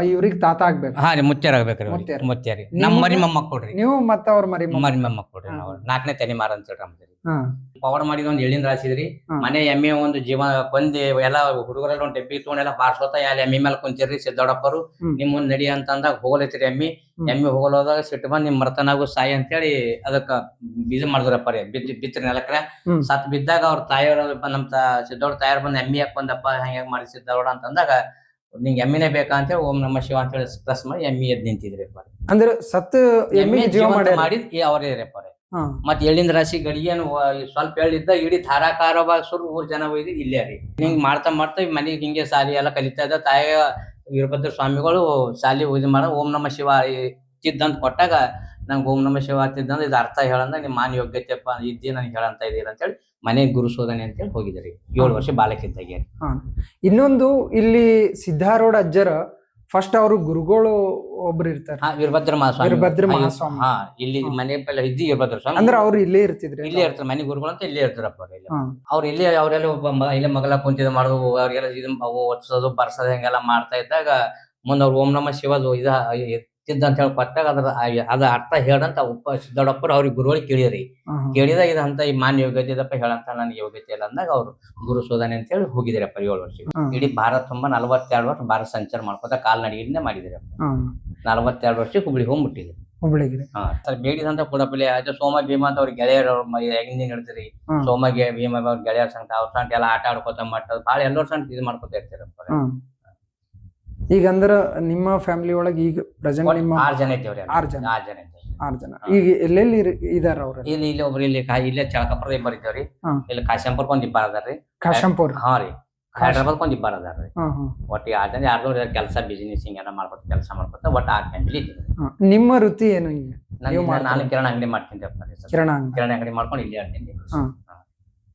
ಇವ್ರಿಗೆ ತಾತ ಆಗ್ಬೇಕು ಹಾ ರೀ ಮುತ್ಯಾರ ಆಗ್ಬೇಕ್ರಿ ಮುತ್ಯಾರ. ಮುತ್ಯಾರಿ ನಿಮ್ಗೆ? ನಮ್ ಮರಿ ಮೊಮ್ಮಕ್ಕಳ್ರಿ ನೀವು ಮತ್ತ ಅವ್ರ ಮರಿ ಮೊಮ್ಮಗ. ಮರಿ ಕೊಡ್ರಿ ನಾವು ನಾಲ್ಕನೇ ತನಿ ಮಾರ ಅಂತ ಹೇಳಿ ನಮ್ದು ಹಾ ಪವರ್ ಮಾಡಿದ ಒಂದ್ ಎಳ್ಳಿಂದ ರಾಸಿದ್ರಿ ಹಾ. ಮನೆ ಎಮ್ಮೆ ಒಂದು ಜೀವ ಕೊಂದಿ ಎಲ್ಲ ಹುಡುಗರೆಲ್ಲ ಒಂದ್ ಡಬ್ಬಿ ತಗೊಂಡೆಲ್ಲ ಬಾರ್ಸೋತ ಎಲ್ಲ ಎಮ್ಮಿ ಮೇಲೆ ಕುಂತಿರ್ರಿ ಸಿದ್ದೋಡಪ್ಪರು ಹ್ಮ್. ನಿಮ್ ಮುಂದ್ ನಡಿ ಅಂತಂದಾಗ ಹೋಗಲೈತ್ರಿ ಎಮ್ಮಿ ಹ್ಮ್. ಎಮ್ಮಿ ಹೋಗಲೋದಾಗ ಸಿಟ್ಟು ಬಂದ್ ನಿಮ್ ಮರ್ತನಾಗು ಸಾಯಿ ಅಂತೇಳಿ ಅದಕ್ಕ ಬೀಜ ಮಾಡಿದ್ರಪ್ಪ ರೀ ಬಿದ್ದು ಬಿತ್ರಿ ನೆಲಕ್ರ ಹ್ಮ್. ಸತ್ ಬಿದ್ದಾಗ ಅವ್ರ ತಾಯಿಯವ್ರ ನಮ್ ತ ಸಿದ್ದೋಡ ತಾಯಿಯವ್ರ ಬಂದ್ ಎಮ್ಮಿ ಯಾಕೆ ಬಂದಪ್ಪ ಹೆಂಗ್ ಮಾಡಿ ಸಿದ್ದೋಡ ಅಂತಂದಾಗ ನಿಂಗೆ ಎಮ್ಮಿನೇ ಬೇಕಾ ಅಂತೇಳಿ ಓಂ ನಮ್ಮ ಶಿವ ಅಂತ ಹೇಳಿ ಪ್ಲಸ್ ಮಾಡಿ ಎಮ್ಮಿ ಎದ್ ನಿಂತಿದ್ರಿ ಅಂದ್ರೆ ಸತ್ ಎಮ್ಮಿ ಜೀವ ಮಾಡಿದ್ ಅವರೇ ರೀ ಹಾ. ಮತ್ ಎಳ್ಳಿನ ರಾಶಿ ಗಡಿಗೇನು ಸ್ವಲ್ಪ ಎಳ್ಳಿದ್ದ ಇಡೀ ಧಾರಾಕಾರವಾಗಿ ಸುರು ಊರ್ ಜನ ಒಯ್ದು ಇಲ್ಲೇ ರೀ. ಹಿಂಗ್ ಮಾಡ್ತಾ ಮಾಡ್ತಾ ಮನೆಗೆ ಹಿಂಗೆ ಸಾಲಿ ಎಲ್ಲ ಕಲಿತಾ ಇದ್ದ ತಾಯಿಯ ವೀರಭದ್ರ ಸ್ವಾಮಿಗಳು ಶಾಲಿ ಇದು ಮಾಡ ಓಂ ನಮ ಶಿವ ತಿದ್ದಂತ ಕೊಟ್ಟಾಗ ನಂಗೆ ಓಂ ನಮ ಶಿವ ತಿದ್ದಂದ್ರೆ ಇದು ಅರ್ಥ ಹೇಳಂದ ನಿಮ್ಮ ಮಾನ ಯೋಗ್ಯತೆಪ್ಪ ಇದ್ದೀನಿ ನನಗೆ ಹೇಳಂತ ಇದೀರ ಅಂತೇಳಿ ಮನೆಗೆ ಗುರು ಶೋಧನೆ ಅಂತೇಳಿ ಹೋಗಿದ್ರಿ. ಏಳು ವರ್ಷ ಬಾಲಕಿದ್ದಾಗೆ ಹಾ. ಇನ್ನೊಂದು ಇಲ್ಲಿ ಸಿದ್ಧಾರೂಢ ಅಜ್ಜರ ಫಸ್ಟ್ ಅವರು ಗುರುಗಳು ಒಬ್ರು ಇರ್ತಾರೆ. ಹಾ ವೀರಭದ್ರ ಮಹಾಸ್ವಾಮಿ. ವೀರಭದ್ರ ಮಹಾಸ್ವಾಮಿ. ಹಾ ಇಲ್ಲಿ ಮನೆ ಪೆಲ್ಲ ಇದ್ದಿ ವೀರಭದ್ರ ಸ್ವಾಮಿ. ಅಂದ್ರೆ ಅವ್ರು ಇಲ್ಲೇ ಇರ್ತಿದ್ರು. ಇಲ್ಲೇ ಇರ್ತಾರೆ ಮನೆ ಗುರುಗಳು ಅಂತ ಇಲ್ಲೇ ಇರ್ತಾರಪ್ಪ ಅವ್ರು ಇಲ್ಲಿ. ಹಾ. ಅವ್ರು ಇಲ್ಲಿ ಅವರೆಲ್ಲ ಒಬ್ಬ ಮ- ಇಲ್ಲೇ ಮಗಲ ಕುಂತಿದ್ ಮಾಡೋದು ಅವ್ರಿಗೆಲ್ಲ ಇದು ಒತ್ಸೋದು ಬರ್ಸೋದು ಹಿಂಗೆಲ್ಲ ಮಾಡ್ತಾ ಇದ್ದಾಗ ಮುಂದ್ ಅವ್ರು ಓಂ ನಮ ಶಿವದು ಇದ ಸಿದ್ಧ ಅಂತ ಹೇಳಿ ಕೊಟ್ಟಾಗ ಅದ್ರ ಅದ ಅರ್ಥ ಹೇಳಂತ ಉಪ ಸಿದ್ದೋಡಪ್ಪರು ಅವ್ರಿಗೆ ಗುರುಗಳಿಗೆ ಕೇಳಿರಿ. ಕೇಳಿದ ಇದಂತ ಕೇಳಿದಾಗ ಇದು ಅಂತ ಈ ಮಾನ್ಯ ಯೋಗ್ಯತೆ ಇದಪ್ಪ ಹೇಳಂತ ನನಗೆ ಯೋಗ್ಯತೆ ಇಲ್ಲ ಅಂದಾಗ ಅವರು ಗುರು ಸೋದನೆ ಅಂತ ಹೇಳಿ ಹೋಗಿದ್ರಪ್ಪ ಏಳು ವರ್ಷ. ಇಡೀ ಭಾರತ ತುಂಬಾ ನಲವತ್ತೆರಡು ವರ್ಷ ಭಾರತ ಸಂಚಾರ ಮಾಡ್ಕೊತ ಕಾಲ್ನಡಿಗೆಯಿಂದ ಮಾಡಿದಿರಪ್ಪ. ನಲವತ್ತೆರಡು ವರ್ಷಕ್ಕೆ ಹುಬ್ಳಿ ಹೋಗ್ಬಿಟ್ಟಿದೆ ಹುಬ್ಳಿಗ್ರಿ. ಹಾ ಸರ್ ಬೇಡಿದಂತ ಕೊಡಪಲ್ಲಿ ಆಯ್ತು. ಸೋಮ ಭೀಮ ಅಂತ ಅವ್ರ ಗೆಳೆಯರು ಹೆಂಗಿನ ಹಿಡಿದ್ರಿ. ಸೋಮ ಭೀಮ ಅವ್ರ ಗೆಳೆಯರ ಸಂತ ಅವ್ರ ಸಂತ ಎಲ್ಲ ಆಟ ಆಡ್ಕೋತ ಮಟ್ಟ ಭಾಳ ಎಲ್ಲರ ಸಂತ ಇದು ಮಾಡ್ಕೊತ ಇರ್ತಾರಪ್ಪ. ಹಾ. ಈಗ ಅಂದ್ರ ನಿಮ್ಮ ಫ್ಯಾಮಿಲಿ ಒಳಗೆ ಈಗ ಪ್ರೆಸೆಂಟ್ ನಿಮ್ಮ ಆರ್ ಜನ ಇದ್ದೇವ್ರಿ ಆರ್ ಜನ. ಆರ್ ಜನ ಇದ್ದೇವ್ರಿ. ಆರ್ ಜನ. ಈಗ ಎಲ್ಲೆಲ್ಲಿ ಇದಾರ ಅವ್ರ? ಇಲ್ಲಿ ಇಲ್ಲಿ ಒಬ್ರು ಇಲ್ಲಿ ಕಾ- ಇಲ್ಲೇ ಚಳಕಪುರ ಇಬ್ಬರು ಇದ್ದೇವ್ರಿ. ಹಾ. ಇಲ್ಲಿ ಕಾಶಂಪುರ್ಕ್ ಒಂದ್ ಇಬ್ಬರು ಅದಾರ್ರಿ. ಕಾಶಂಪುರ್ ಹಾ ರೀ. ಹೈದ್ರಾಬಾದ್ ಒಂದ್ ಇಬ್ಬರು ಅದಾರ್ರಿ. ಹಾ ಹಾ. ಒಟ್ಟು ಆರ್ ಜನ ಯಾರ್ದೋ ಕೆಲಸ ಬಿಸಿನೆಸ್ ಹಿಂಗೆಲ್ಲ ಮಾಡ್ಕೊತ ಕೆಲಸ ಮಾಡ್ಕೊತ ಒಟ್ಟು ಆರ್ ಫ್ಯಾಮಿಲಿ ಇದ್ದೀವಿ ಹಾ. ನಿಮ್ಮ ವೃತ್ತಿ ಏನು ಈಗ? ನಾನು ನೀವು ನಾನು ಮಾಡ್ತೀರಾ? ಕಿರಾಣಿ ಅಂಗಡಿ ಮಾಡ್ತೀನಿ ಕಿರಣ ಅಂಗಡಿ. ಕಿರಾಣಿ ಅಂಗಡಿ ಮಾಡ್ಕೊಂಡು ಇಲ್ಲಿ ಆಡ್ತೀನಿ ಹಾ.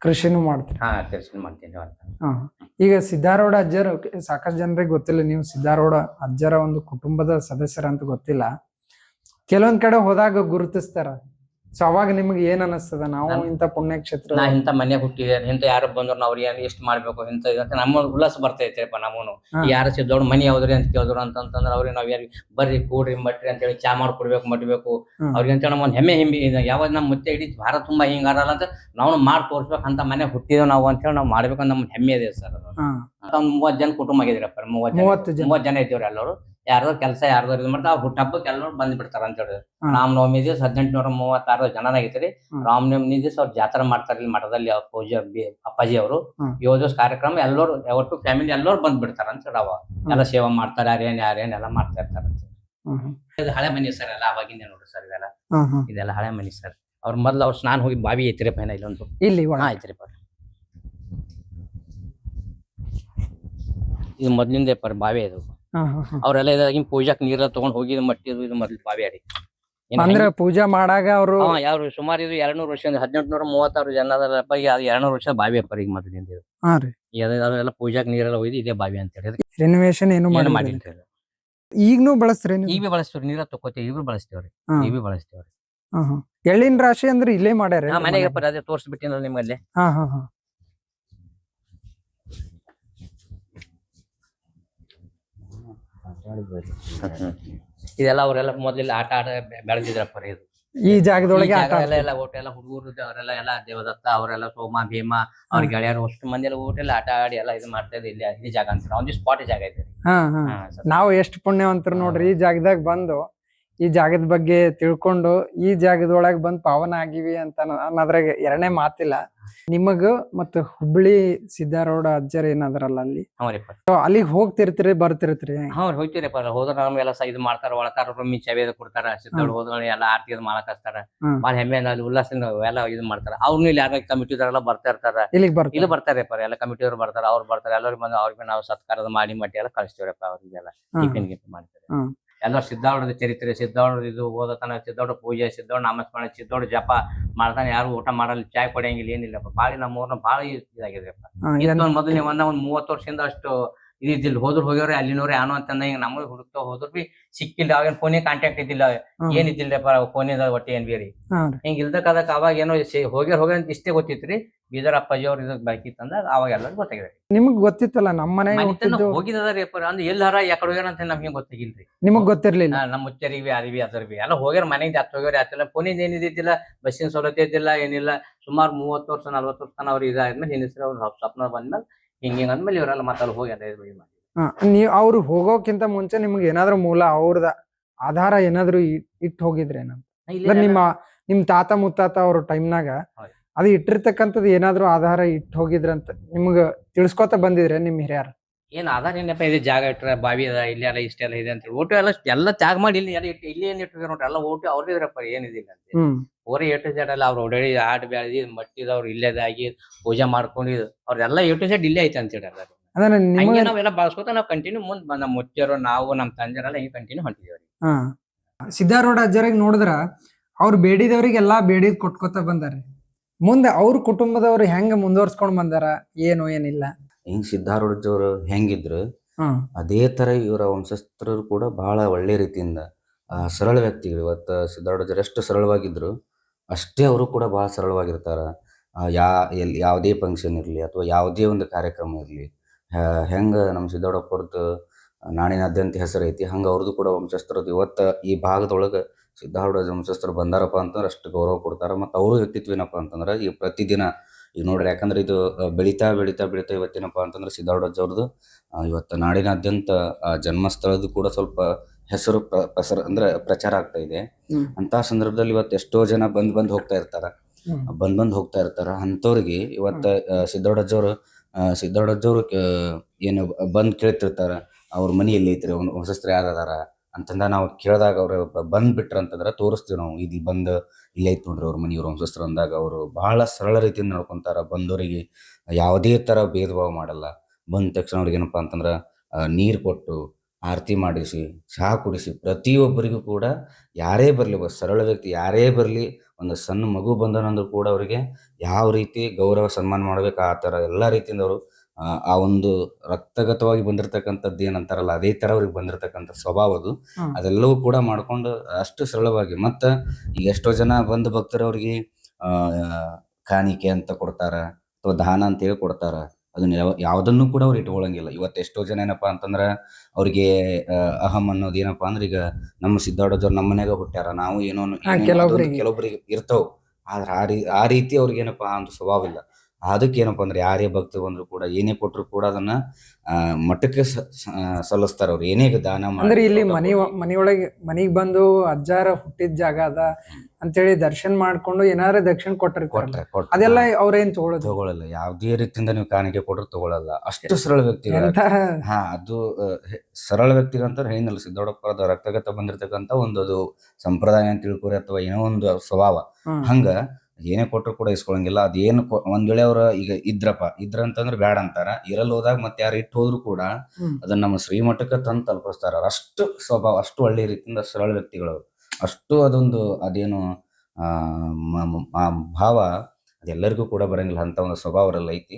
ಕೃಷಿನೂ ಮಾಡ್ತೀರಿ? ಹಾ ಕೆಲಸ ಮಾಡ್ತೀನಿ ಅಂತ ಹಾ. ಈಗ ಸಿದ್ದಾರೂಢ ಅಜ್ಜರ ಸಾಕಷ್ಟು ಜನರಿಗೆ ಗೊತ್ತಿಲ್ಲ ನೀವು ಸಿದ್ದಾರೂಢ ಅಜ್ಜರ ಒಂದು ಕುಟುಂಬದ ಸದಸ್ಯರ ಅಂತ ಗೊತ್ತಿಲ್ಲ. ಕೆಲವೊಂದ್ ಕಡೆ ಹೋದಾಗ ಗುರುತಿಸ್ತಾರ. ಸೊ ಅವಾಗ ನಿಮ್ಗೆ ಏನ್ ಅನಿಸ್ತದ? ನಾವು ಇಂತ ಪುಣ್ಯಕ್ಷೇತ್ರ ನಾ ಇಂತ ಮನೆ ಹುಟ್ಟಿದೆ ಇಂತ ಯಾರು ಬಂದ್ರು ನಾವು ಏನ್ ಎಷ್ಟು ಮಾಡ್ಬೇಕು ಇಂತ ಇದು ಅಂತ ನಮ್ಮ ಉಲ್ಲಾಸ ಬರ್ತೈತಿಪ್ಪ ನಮೂನು. ಯಾರು ಸಿದ್ದೋಡ್ ಮನಿ ಯಾವ್ದ್ರಿ ಅಂತ ಕೇಳಿದ್ರು ಅಂತಂದ್ರೆ ಅವ್ರಿಗೆ ನಾವ್ ಯಾರಿಗೆ ಬರ್ರಿ ಕೂಡ್ರಿ ಮಟ್ರಿ ಅಂತ ಹೇಳಿ ಚಾ ಮಾಡ್ಕೊಡ್ಬೇಕು ಮಟ್ಬೇಕು. ಅವ್ರಿಗೆ ಅಂತ ನಮ್ಮ ಒಂದ್ ಹೆಮ್ಮೆ ಹೆಮ್ಮೆ ಇದೆ ಯಾವಾಗ ನಮ್ಮ ಮುತ್ತೆ ಇಡೀ ಭಾರತ ತುಂಬಾ ಹಿಂಗಾರಲ್ಲ ಅಂತ ನಾವು ಮಾಡಿ ತೋರ್ಸ್ಬೇಕು ಅಂತ ಮನೆ ಹುಟ್ಟಿದೇವ್ ನಾವು ಅಂತ ಹೇಳಿ ನಾವು ಮಾಡ್ಬೇಕಂತ ನಮ್ಮ ಹೆಮ್ಮೆ ಇದೆ ಸರ್ ಅದ್. ಒಂದ್ ಮೂವತ್ ಜನ ಕುಟುಂಬ ಆಗಿದ್ರಪ್ಪ ಜನ. ಮೂವತ್ತು ಜನ. ಮೂವತ್ ಜನ ಇದ್ದೇವ್ರಿ ಎಲ್ಲರೂ ಯಾರ್ದೋ ಕೆಲಸ ಯಾರ್ದೋ ಇದು ಮಾಡ್ತಾ ಹುಟ್ಟ ಹಬ್ಬಕ್ಕೆ ಎಲ್ಲರೂ ಬಂದ್ ಬಿಡ್ತಾರ ಅಂತ ಹೇಳಿ. ರಾಮನವಮಿ ದಿವಸ ಹದಿನೆಂಟುನೂರ ಮೂವತ್ತಾರು ಜನ ಆಗೈತ್ರಿ. ರಾಮನವಮಿ ದಿವಸ ಅವ್ರು ಜಾತ್ರೆ ಮಾಡ್ತಾರ ಇಲ್ಲಿ ಮಠದಲ್ಲಿ ಪೂಜೆ ಅಪ್ಪಾಜಿ ಅವರು. ಯೋಧೋಸ್ ಏಳು ದಿವಸ ಕಾರ್ಯಕ್ರಮ ಎಲ್ಲರೂ ಒಟ್ಟು ಫ್ಯಾಮಿಲಿ ಎಲ್ಲರೂ ಬಂದ್ ಬಿಡ್ತಾರ ಅಂತ ಹೇಳಿ ಅವ ಎಲ್ಲ ಸೇವಾ ಮಾಡ್ತಾರೆ ಯಾರೇನ್ ಯಾರೇನ್ ಎಲ್ಲ ಮಾಡ್ತಾ ಇರ್ತಾರ ಅಂತ. ಇದು ಹಳೆ ಮನಿ ಸರ್ ಎಲ್ಲ ಅವಾಗಿಂದ ನೋಡ್ರಿ ಸರ್ ಇದೆಲ್ಲ. ಇದೆಲ್ಲ ಹಳೆ ಮನಿ ಸರ್. ಅವ್ರ ಮೊದ್ಲು ಅವ್ರು ಸ್ನಾನ ಹೋಗಿ ಬಾವಿ ಐತ್ರಿ ಪೈನ ಇಲ್ಲೊಂದು. ಇಲ್ಲಿ ಒಣ ಐತ್ರಿ ಪರ್ ಇದು ಮೊದ್ಲಿಂದ ಪರ್ ಬಾವಿ ಇದು. ಅವರೆಲ್ಲ ಇದಾಗಿ ಪೂಜಾಕ್ ನೀರೆಲ್ಲ ತಗೊಂಡ್ ಹೋಗಿ ಮಟ್ಟಿ ಇದು ಮೊದ್ಲು ಬಾವಿ ಅಡಿ ಏನ್ ಪೂಜಾ ಮಾಡಾಗ ಅವರು ಯಾರು ಸುಮಾರು ಇದು ಎರಡ್ನೂರು ವರ್ಷ ಹದಿನೆಂಟು ನೂರ ಮೂವತ್ತಾರು ಜನ ಎರಡ್ನೂರು ವರ್ಷ ಬಾವಿ ಅಪ್ಪ ಈಗ ಮೊದಲಿಂದ ಎಲ್ಲ ಪೂಜಾಕ್ ನೀರೆಲ್ಲ ಒಯ್ದು ಇದೇ ಬಾವಿ ಅಂತ ಹೇಳಿ. ರೆನೋವೇಶನ್ ಏನು ಮಾಡಿ ಈಗ್ನೂ ಬಳಸ್ರಿ ಈಗ ಬಿ ಬಳಸ್ತೀವ್ರಿ ನೀರ ತಕೋತೀವಿ ಈಗ ಬಳಸ್ತೇವ್ರಿ. ಈಗ ಬಿ ಬಳಸ್ತೀವ್ರಿ. ಎಳ್ಳಿನ ರಾಶಿ ಅಂದ್ರೆ ಇಲ್ಲೇ ಮಾಡ್ಯಾರ ಮನೆಗೆ ಅದೇ ತೋರ್ಸ್ಬಿಟ್ಟಿನಲ್ಲ ನಿಮ್ಮಲ್ಲಿ ಹಾ ಹಾ ಹಾ ಇದೆಲ್ಲ ಅವರೆಲ್ಲ ಮೊದ್ಲಿಲ್ಲ ಆಟ ಆಡ ಬೆಳೆದಿದ್ರಪ್ಪ ರೀ ಇದು. ಈ ಜಾಗದೊಳಗೆ ಆಟ ಎಲ್ಲ ಎಲ್ಲ ಓಟ್ ಎಲ್ಲ ಹುಡುಗರು ಅವರೆಲ್ಲ ಎಲ್ಲ ದೇವದತ್ತ ಅವರೆಲ್ಲ ಸೋಮ ಭೀಮ ಅವ್ರ ಗೆಳೆಯರು ಅಷ್ಟು ಮಂದಿ ಎಲ್ಲ ಓಟ್ ಎಲ್ಲ ಆಟ ಆಡಿ ಎಲ್ಲ ಇದು ಮಾಡ್ತಾ ಇದ್ದ ಇಲ್ಲಿ ಈ ಜಾಗ ಅಂತ ಒಂದಿಷ್ಟು ಸ್ಪಾಟ್ ಜಾಗ ಐತೆ ಹಾ ಹಾ. ಹಾ, ಸರ್. ನಾವು ಎಷ್ಟು ಪುಣ್ಯವಂತರು ನೋಡ್ರಿ ಈ ಜಾಗದಾಗ ಬಂದು ಈ ಜಾಗದ ಬಗ್ಗೆ ತಿಳ್ಕೊಂಡು ಈ ಜಾಗದೊಳಗೆ ಬಂದು ಪಾವನ ಆಗಿವಿ ಅಂತ ಅನ್ನೋ- ಅನ್ನೋದ್ರಾಗ ಎರಡನೇ ಮಾತಿಲ್ಲ. ನಿಮಗ ಮತ್ತು ಹುಬ್ಳಿ ಸಿದ್ಧಾರೂಢ ಅಜ್ಜರ್ ಏನಾದ್ರಲ್ಲ ಅಲ್ಲಿ? ಅಲ್ಲಿಗೆ ಹೋಗ್ತಿರ್ತೀರಿ ಬರ್ತಿರ್ತೀರಿ? ಹ್ಞೂ ಹೋಗ್ತೀರಿ ಹೋಗ್ತೀರಪ್ಪ ಹೋದ್ರ ನಮ್ಗೆಲ್ಲ ಸ ಇದು ಮಾಡ್ತಾರ ಒಳತಾರ ರೂಮಿ ಚಾವಿ ಅದು ಕೊಡ್ತಾರ. ಸಿದ್ದೋಡ್ ಹೋದ್ರ ಎಲ್ಲ ಆರ್ತಿ ಅದು ಮಾಡಕ್ ಹಚ್ತಾರ. ಬಹಳ ಭಾಳ ಹೆಮ್ಮೆ ಅಲ್ಲಿ ಉಲ್ಲಾಸದಿಂದ ಎಲ್ಲ ಇದು ಮಾಡ್ತಾರ. ಅವ್ರನ್ನ ಇಲ್ಲಿ ಯಾರ ಕಮಿಟಿದವರೆಲ್ಲ ಬರ್ತಾ ಇರ್ತಾರ. ಇಲ್ಲಿಗೆ ಬರ್ತಾರೆ. ಇಲ್ಲಿ ಬರ್ತಾರಪ್ಪ ಎಲ್ಲ ಕಮಿಟಿಯವ್ರು ಬರ್ತಾರ ಅವ್ರು ಬರ್ತಾರೆ. ಎಲ್ಲರೂ ಬಂದು ಅವ್ರಿಗೆ ನಾವು ಸತ್ಕಾರದ ಮಾಡಿ ಮಟ್ಟಿ ಎಲ್ಲ ಕಳಿಸ್ತೀವ್ರಪ್ಪ ಅವ್ರಿಗೆಲ್ಲ. ಹಾ. ಟಿಫಿನ್ ಗಿಫಿನ್ ಮಾಡ್ತಾರೆ. ಎಲ್ಲ ಸಿದ್ದಾವಣದ ಚರಿತ್ರೆ ಸಿದ್ದಾವಣದ ಇದು ಓದತನ ಸಿದ್ದೋಡ ಪೂಜೆ ಸಿದ್ದೋಡ ನಾಮಸ್ಮರಣೆ ಸಿದ್ದೋಡ ಜಪ ಮಾಡ್ತಾನೆ. ಯಾರು ಊಟ ಮಾಡಲ್ಲ ಚಾಯ್ ಕೊಡಂಗಿಲ್ಲ ಏನಿಲ್ಲಪ್ಪ. ಬಾಳಿ ನಮ್ಮ ಊರ್ನ ಭಾಳ ಇದಾಗಿದ್ರಪ್ಪ ಮೊದಲನೇ ಒಂದ ಒಂದ್ ಮೂವತ್ತು ವರ್ಷದಿಂದ ಅಷ್ಟು ಇದಿದ್ದಿಲ್ಲ ಹೋದ್ರು ಹೋಗ್ಯವ್ರೆ ಅಲ್ಲಿನವ್ರೆ ಏನೋ ಅಂತಂದ ಹಿಂಗ ನಮಗೆ ಹುಡುಕ್ತಾ ಹೋದ್ರು ಬಿ ಸಿಕ್ಕಿಲ್ಲ ಅವೇನ್ ಫೋನಿಗೆ ಕಾಂಟ್ಯಾಕ್ಟ್ ಇದ್ದಿಲ್ಲ. ಏನ್ ಇದ್ದಿಲ್ಲಪ್ಪ ಫೋನಿದ ಒಟ್ಟಿ ಏನ್ ಬೇರಿ ಹಿಂಗ ರೀ. ಹಿಂಗ ಇಲ್ದಕ್ಕದಕ್ಕ ಅವಾಗ ಏನೋ ಹೋಗ್ಯಾರ ಹೋಗ್ಯಾರ ಅಂತ ಇಷ್ಟೇ ಗೊತ್ತಿತ್ರಿ ಬೀದರ್ ಅಪ್ಪಾಜಿ ಅವ್ರ ಇದಕ್ ಬಾಕಿತ್ತಂದಾಗ ಅವಾಗ ಎಲ್ಲರೂ ಗೊತ್ತಾಗಿದೆ ನಿಮಗ್ ಗೊತ್ತಿತ್ತಲ್ಲ ನಮ್ಮ ಮನೆ ಹೋಗಿದಾರ ಅಂದ್ರೆ ಎಲ್ಲಾರ ಯಾಕಡೆ ಹೋಗ್ಯಾರ ಅಂತ ನಮ್ಗೆ ಗೊತ್ತಾಗಿಲ್ರಿ. ನಿಮಗ್ ಗೊತ್ತಿರ್ಲಿಲ್ಲ? ನಮ್ಮ ಮುಚ್ಚರಿಗೆ ಅರಿವಿ ಅದರ್ವಿ ಎಲ್ಲ ಹೋಗ್ಯಾರ ಮನೆಯಿಂದ ಹತ್ತು ಹೋಗ್ಯಾರ ಆತಿಲ್ಲ ಫೋನಿಂದ ಏನಿದ್ದಿಲ್ಲ ಬಸ್ಸಿನ ಸೌಲಭ್ಯ ಇದ್ದಿಲ್ಲ ಏನಿಲ್ಲ. ಸುಮಾರು ಮೂವತ್ತು ವರ್ಷ ನಲ್ವತ್ತು ವರ್ಷ ತನ ಅವ್ರು ಇದಾದ್ಮೇಲೆ ಹಿಂದಿನ ಸಲ ಅವ್ರ ಸ್ವಪ್ನ ಬಂದ್ಮೇಲೆ ಹಿಂಗ ಹಿಂಗ ಅಂದ್ಮೇಲೆ ಇವರೆಲ್ಲ ಮತ್ತೆ ಹೋಗಿ ಅದೇ ಇದು ಮಾಡಿ. ನೀವ್ ಅವ್ರು ಹೋಗೋಕ್ಕಿಂತ ಮುಂಚೆ ನಿಮ್ಗೆ ಏನಾದ್ರು ಮೂಲ ಅವ್ರದ ಆಧಾರ ಏನಾದ್ರು ಇಟ್ಟು ಹೋಗಿದ್ರೇನ ಅಂದ್ರೆ ನಿಮ್ಮ ನಿಮ್ ತಾತ ಮುತ್ತಾತ ಅವ್ರ ಟೈಮ್ನಾಗ. ಅದು ಇಟ್ಟಿರ್ತಕ್ಕಂಥದ್ದು ಏನಾದ್ರು ಆಧಾರ ಇಟ್ ಹೋಗಿದ್ರಂತ ನಿಮ್ಗ ತಿಳ್ಸ್ಕೊತ ಬಂದಿದ್ರೆ ನಿಮ್ ಹಿರಿಯರ್? ಏನ್ ಆಧಾರ ಏನಪ್ಪ ಇದೆ ಜಾಗ ಇಟ್ಟರೆ ಬಾವಿ ಅದ ಇಲ್ಲಿ ಎಲ್ಲ ಇಷ್ಟೆಲ್ಲ ಇದೆ ಅಂತ ಹೇಳಿ. ಓಟು ಎಲ್ಲ ಎಲ್ಲ ತ್ಯಾಗ ಮಾಡಿ ಇಲ್ಲಿ ಎಲ್ಲ ಇಟ್ಟು ಇಲ್ಲಿ ಏನ್ ಇಟ್ಟಿದ್ರು ನೋಡ್ರಿ ಎಲ್ಲ ಓಟು ಅವ್ರದ್ದು ಇದ್ರಪ್ಪ ಏನಿದಿಲ್ಲ ಅಂತ ಓರಿ ಎ ಟು ಜೆಡ್ ಎಲ್ಲ ಅವ್ರು ಓಡಾಡಿ ಆಡ್ ಬೆಳೆದಿ ಮಟ್ಟಿದವ್ರು ಇಲ್ಲೇದಾಗಿ ಪೂಜೆ ಮಾಡ್ಕೊಂಡಿದ್ದು ಅವ್ರೆಲ್ಲ ಎ ಟು ಜೆಡ್ ಇಲ್ಲೇ ಐತೆ ಅಂತ ಹೇಳಿ ಎಲ್ಲರೂ. ಅದನ್ನ ಹಂಗೆ ನಾವೆಲ್ಲ ಬಳಸ್ಕೊತ ನಾವು ಕಂಟಿನ್ಯೂ ಮುಂದ್ ನಮ್ಮ ಮುಚ್ಚರು ನಾವು ನಮ್ಮ ತಂದೆರೆಲ್ಲ ಹಿಂಗೆ ಕಂಟಿನ್ಯೂ ಹೊಂಟಿದೇವ್ರಿ. ಹಾ. ಸಿದ್ದಾರೂಢ ಅಜ್ಜರಿಗೆ ನೋಡಿದ್ರ ಅವ್ರು ಬೇಡಿದವ್ರಿಗೆಲ್ಲಾ ಬೇಡಿದ್ ಕೊಟ್ಕೊತ ಬಂದಾರ ಮುಂದೆ ಅವ್ರ ಕುಟುಂಬದವ್ರು ಹೆಂಗ ಮುಂದುವರ್ಸ್ಕೊಂಡ್ ಬಂದಾರ ಏನು ಏನಿಲ್ಲ. ಹಿಂಗ್ ಸಿದ್ಧಾರೂಢಜವರು ಹೆಂಗಿದ್ರು ಅದೇ ತರ ಇವರ ವಂಶಸ್ಥರು ಕೂಡ ಬಹಳ ಒಳ್ಳೆ ರೀತಿಯಿಂದ ಆ, ಸರಳ ವ್ಯಕ್ತಿಗಳು. ಇವತ್ತು ಸಿದ್ಧಾರೂಢಜರು ಎಷ್ಟು ಸರಳವಾಗಿದ್ರು ಅಷ್ಟೇ ಅವರು ಕೂಡ ಬಹಳ ಸರಳವಾಗಿರ್ತಾರೆ. ಯಾ ಎಲ್ಲಿ ಯಾವುದೇ ಫಂಕ್ಷನ್ ಇರಲಿ ಅಥವಾ ಯಾವುದೇ ಒಂದು ಕಾರ್ಯಕ್ರಮ ಇರಲಿ ಹೆಂಗೆ ನಮ್ಮ ಸಿದ್ದಾರೂಢಪ್ಪರದ್ದು ನಾಡಿನಾದ್ಯಂತ ಹೆಸರು ಐತಿ, ಹಂಗೆ ಅವ್ರದ್ದು ಕೂಡ ವಂಶಸ್ಥರದ್ದು. ಇವತ್ತು ಈ ಭಾಗದೊಳಗೆ ಸಿದ್ಧಾರೂಢ ವಂಶಸ್ಥರು ಬಂದಾರಪ್ಪ ಅಂತಂದ್ರೆ ಅಷ್ಟು ಗೌರವ ಕೊಡ್ತಾರೆ ಮತ್ತು ಅವರು ವ್ಯಕ್ತಿತ್ವ ಏನಪ್ಪ ಅಂತಂದ್ರೆ ಈ ಪ್ರತಿದಿನ ಈಗ ನೋಡ್ರಿ ಯಾಕಂದ್ರೆ ಇದು ಬೆಳೀತಾ ಬೆಳೀತಾ ಬೆಳೀತಾ ಇವತ್ತೇನಪ್ಪ ಅಂತಂದ್ರೆ ಸಿದ್ಧಾರೂಢ ಅವ್ರದ್ದು ಇವತ್ತು ನಾಡಿನಾದ್ಯಂತ ಜನ್ಮಸ್ಥಳದ್ದು ಕೂಡ ಸ್ವಲ್ಪ ಹೆಸರು ಪ್ರ- ಪ್ರಸರ ಅಂದ್ರೆ ಪ್ರಚಾರ ಆಗ್ತಾ ಇದೆ. ಅಂತ ಸಂದರ್ಭದಲ್ಲಿ ಇವತ್ತು ಎಷ್ಟೋ ಜನ ಬಂದ್ ಬಂದ್ ಹೋಗ್ತಾ ಇರ್ತಾರ. ಬಂದ್ ಬಂದ್ ಹೋಗ್ತಾ ಇರ್ತಾರ. ಅಂತವ್ರಿಗೆ ಇವತ್ತ ಸಿದ್ದೋಡಜ್ಜವ್ರು ಸಿದ್ದೋಡಜ್ಜವ್ರು ಏನು ಬಂದ್ ಕೇಳ್ತಿರ್ತಾರ. ಅವ್ರ ಮನಿ ಎಲ್ಲಿ ಐತ್ರಿ? ಅವ್ನ ಹೊಸಸ್ತ್ರ ಯಾರದಾರ? ಅಂತಂದ ನಾವು ಕೇಳಿದಾಗ ಅವ್ರ ಬಂದ್ ಬಿಟ್ರ ಅಂತಂದ್ರ ತೋರಿಸ್ತೀವಿ ನಾವು. ಇಲ್ಲಿ ಬಂದ್ ಇಲ್ಲೇ ಐತ್ ನೋಡ್ರಿ ಅವ್ರ ಮನಿ ಅವ್ರ ವಂಶಸ್ಥರು ಅಂದಾಗ ಅವರು ಬಹಳ ಸರಳ ರೀತಿಯಿಂದ ನಡ್ಕೊಂತಾರ. ಬಂದವರಿಗೆ ಯಾವುದೇ ತರ ಭೇದ ಭಾವ ಮಾಡಲ್ಲ. ಬಂದ ತಕ್ಷಣ ಅವ್ರಿಗೆ ಏನಪ್ಪಾ ಅಂತಂದ್ರ ನೀರು ಕೊಟ್ಟು ಆರತಿ ಮಾಡಿಸಿ ಚಹಾ ಕುಡಿಸಿ ಪ್ರತಿಯೊಬ್ಬರಿಗೂ ಕೂಡ ಯಾರೇ ಬರಲಿ ಒಬ್ಬ ಸರಳ ವ್ಯಕ್ತಿ ಯಾರೇ ಬರಲಿ ಒಂದು ಸಣ್ಣ ಮಗು ಬಂದನಂದ್ರೂ ಕೂಡ ಅವರಿಗೆ ಯಾವ ರೀತಿ ಗೌರವ ಸನ್ಮಾನ ಮಾಡಬೇಕು ಆ ಥರ ಎಲ್ಲ ರೀತಿಯಿಂದ ಅವರು ಆ ಒಂದು ರಕ್ತಗತವಾಗಿ ಬಂದಿರತಕ್ಕಂಥದ್ದು ಏನಂತಾರಲ್ಲ ಅದೇ ಥರ ಅವ್ರಿಗೆ ಬಂದಿರತಕ್ಕಂಥ ಸ್ವಭಾವ ಅದು. ಅದೆಲ್ಲವೂ ಕೂಡ ಮಾಡ್ಕೊಂಡು ಅಷ್ಟು ಸರಳವಾಗಿ ಮತ್ತು ಈಗ ಎಷ್ಟೋ ಜನ ಬಂದು ಭಕ್ತರು ಅವ್ರಿಗೆ ಆ, ಕಾಣಿಕೆ ಅಂತ ಕೊಡ್ತಾರ ಅಥವಾ ದಾನ ಅಂತ ಹೇಳಿ ಕೊಡ್ತಾರ ಅದನ್ನ ಯಾವ ಯಾವುದನ್ನು ಕೂಡ ಅವ್ರು ಇಟ್ಕೊಳ್ಳಂಗಿಲ್ಲ ಇವತ್ತು ಎಷ್ಟೋ ಜನ ಏನಪ್ಪಾ ಅಂತಂದ್ರೆ ಅವ್ರಿಗೆ ಅಹಂ ಅನ್ನೋದು ಏನಪ್ಪಾ ಅಂದ್ರೆ ಈಗ ನಮ್ಮ ಸಿದ್ಧಾಡೋದವ್ರು ನಮ್ಮ ಮನ್ಯಾಗ ಹುಟ್ಟ್ಯಾರ. ನಾವು ಏನೋ ಕೆಲವೊಬ್ಬರಿಗೆ ಇರ್ತಾವ. ಆದ್ರೆ ಆ ರೀ ಆ ರೀತಿ ಅವ್ರಿಗೆ ಏನಪ್ಪಾ ಅಂತ ಸ್ವಭಾವ ಇಲ್ಲ. ಅದಕ್ಕೆ ಏನಪ್ಪಾ ಅಂದ್ರೆ ಯಾರೇ ಭಕ್ತರು ಬಂದ್ರು ಕೂಡ ಏನೇ ಕೊಟ್ಟರು ಕೂಡ ಅದನ್ನ ಮಠಕ್ಕೆ ಸಲ್ಲಿಸ್ತಾರ ಅವ್ರು. ಏನೇ ದಾನ ಅಂದ್ರೆ ಇಲ್ಲಿ ಮನಿ ಮನೆಯೊಳಗೆ ಮನಿಯೊಳಗೆ ಬಂದು ಅಜ್ಜಾರ ಹುಟ್ಟಿದ ಜಾಗ ಅದ. ಅಂತೇಳಿ ದರ್ಶನ ಮಾಡ್ಕೊಂಡು ಏನಾರ ದಕ್ಷಿಣ ಕೊಟ್ಟರೆ ಕೊಟ್ರೆ ಕೊಟ್ರೆ. ಅದೆಲ್ಲ ಅವ್ರೇನ್ ತಗೊಳ್ಳೋದು ತಗೊಳ್ಳಲ್ಲ ಯಾವ್ದೇ ರೀತಿಯಿಂದ ನೀವು ಕಾಣಿಕೆ ಕೊಟ್ಟರು ತಗೊಳ್ಳಲ್ಲ ಅಷ್ಟು ಸರಳ ವ್ಯಕ್ತಿಗಳು. ಹಾ ಅದು ಸರಳ ವ್ಯಕ್ತಿಗಂತ ಹೇಳಿನಲ್ಲ ಸಿದ್ದೋಡಪ್ಪರದ ರಕ್ತಗತ ಬಂದಿರತಕ್ಕಂತ ಒಂದು ಅದು ಸಂಪ್ರದಾಯ ಅಂತ ತಿಳ್ಕೊರಿ ಅಥವಾ ಏನೋ ಒಂದು ಸ್ವಭಾವ. ಹಂಗ ಏನೇ ಕೊಟ್ಟರು ಕೂಡ ಇಸ್ಕೊಳಂಗಿಲ್ಲ. ಅದೇನು ಒಂದ್ ವೇಳೆ ಅವ್ರ ಈಗ ಇದ್ರಪ್ಪ ಇದ್ರ ಅಂತಂದ್ರೆ ಬ್ಯಾಡ ಅಂತಾರ. ಇರಲ್ ಹೋದಾಗ ಮತ್ತೆ ಯಾರು ಇಟ್ಟು ಹೋದ್ರು ಕೂಡ. ಅದನ್ನ ನಮ್ಮ ಶ್ರೀಮಠಕ್ಕೆ ತಂದು ತಲುಪಿಸ್ತಾರ. ಅಷ್ಟು ಸ್ವಭಾವ ಅಷ್ಟು ಒಳ್ಳೆ ರೀತಿಯಿಂದ ಸರಳ ವ್ಯಕ್ತಿಗಳು. ಅಷ್ಟು ಅದೊಂದು ಅದೇನು ಆ ಭಾವ ಅದೆಲ್ಲರಿಗೂ ಕೂಡ ಬರಂಗಿಲ್ಲ. ಅಂತ ಒಂದು ಸ್ವಭಾವ ಅವರಲ್ಲಿ ಐತಿ.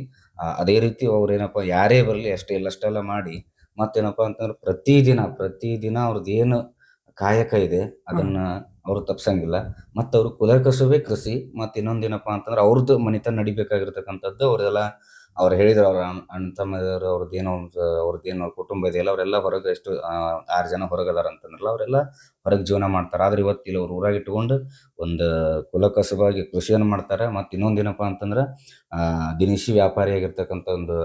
ಅದೇ ರೀತಿ ಅವ್ರು ಏನಪ್ಪ ಯಾರೇ ಬರಲಿ ಅಷ್ಟೇ ಇಲ್ಲಷ್ಟೆಲ್ಲ ಮಾಡಿ ಮತ್ತೇನಪ್ಪ ಅಂತಂದ್ರೆ ಪ್ರತಿದಿನ ಪ್ರತಿದಿನ ಅವ್ರದ್ದು ಏನು ಕಾಯಕ ಇದೆ ಅದನ್ನ ಅವ್ರು ತಪ್ಸಂಗಿಲ್ಲ. ಮತ್ತು ಅವ್ರು ಕುಲಕಸುಬೆ ಕೃಷಿ ಮತ್ತು ಇನ್ನೊಂದೇನಪ್ಪ ಅಂತಂದ್ರೆ ಅವ್ರದ್ದು ಮನಿತನ ನಡಿಬೇಕಾಗಿರ್ತಕ್ಕಂಥದ್ದು ಅವರೆಲ್ಲ ಅವ್ರು ಹೇಳಿದ್ರು ಅವ್ರ ಅಣ್ಣ ಅಣ್ಣ ಅವ್ರದ್ದು ಏನೋ ಒಂದು ಅವ್ರದ್ದೇನೋ ಕುಟುಂಬ ಇದೆಯಲ್ಲ ಅವರೆಲ್ಲ ಹೊರಗೆ ಎಷ್ಟು ಆರು ಜನ ಹೊರಗದಾರ ಅಂತಂದ್ರಲ್ಲ ಅವರೆಲ್ಲ ಹೊರಗೆ ಜೀವನ ಮಾಡ್ತಾರೆ. ಆದ್ರೆ ಇವತ್ತು ಇಲ್ಲಿ ಅವ್ರು ಊರಾಗ ಇಟ್ಕೊಂಡು ಒಂದು ಕುಲಕಸುಬಾಗಿ ಕೃಷಿಯನ್ನು ಮಾಡ್ತಾರೆ. ಮತ್ತು ಇನ್ನೊಂದೇನಪ್ಪ ಅಂತಂದ್ರೆ ಆ, ದಿನಸಿ ವ್ಯಾಪಾರಿಯಾಗಿರ್ತಕ್ಕಂಥ ಒಂದು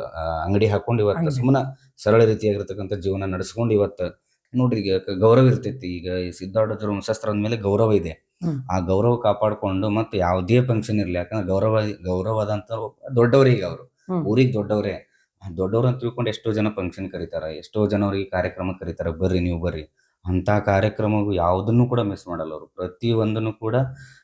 ಅಂಗಡಿ ಹಾಕೊಂಡು ಇವತ್ತು ಸುಮ್ಮನೆ ಸರಳ ರೀತಿಯಾಗಿರ್ತಕ್ಕಂಥ ಜೀವನ ನಡೆಸ್ಕೊಂಡು ಇವತ್ತು ನೋಡ್ರಿ ಈಗ ಗೌರವ ಇರ್ತೈತಿ. ಈಗ ಈ ಸಿದ್ಧಾರ್ಥ ವಂಶಸ್ತ್ರ ಅಂದ್ಮೇಲೆ ಗೌರವ ಇದೆ. ಆ ಗೌರವ ಕಾಪಾಡ್ಕೊಂಡು ಮತ್ತೆ ಯಾವುದೇ ಫಂಕ್ಷನ್ ಇರ್ಲಿ ಯಾಕಂದ್ರೆ ಗೌರವ ಗೌರವದಂತ ದೊಡ್ಡವರಿಗೆ ಅವರು. ಹ್ಮ್. ಊರಿಗೆ ದೊಡ್ಡವರೇ. ದೊಡ್ಡವ್ರು ಅಂತ ತಿಳ್ಕೊಂಡು ಎಷ್ಟೋ ಜನ ಫಂಕ್ಷನ್ ಕರೀತಾರ ಎಷ್ಟೋ ಜನ ಅವ್ರಿಗೆ ಕಾರ್ಯಕ್ರಮ ಕರೀತಾರ ಬರ್ರಿ ನೀವು ಬರ್ರಿ. ಅಂತ ಕಾರ್ಯಕ್ರಮ ಯಾವುದನ್ನು ಕೂಡ ಮಿಸ್ ಮಾಡಲ್ಲ ಅವರು. ಪ್ರತಿ ಒಂದನ್ನು ಕೂಡ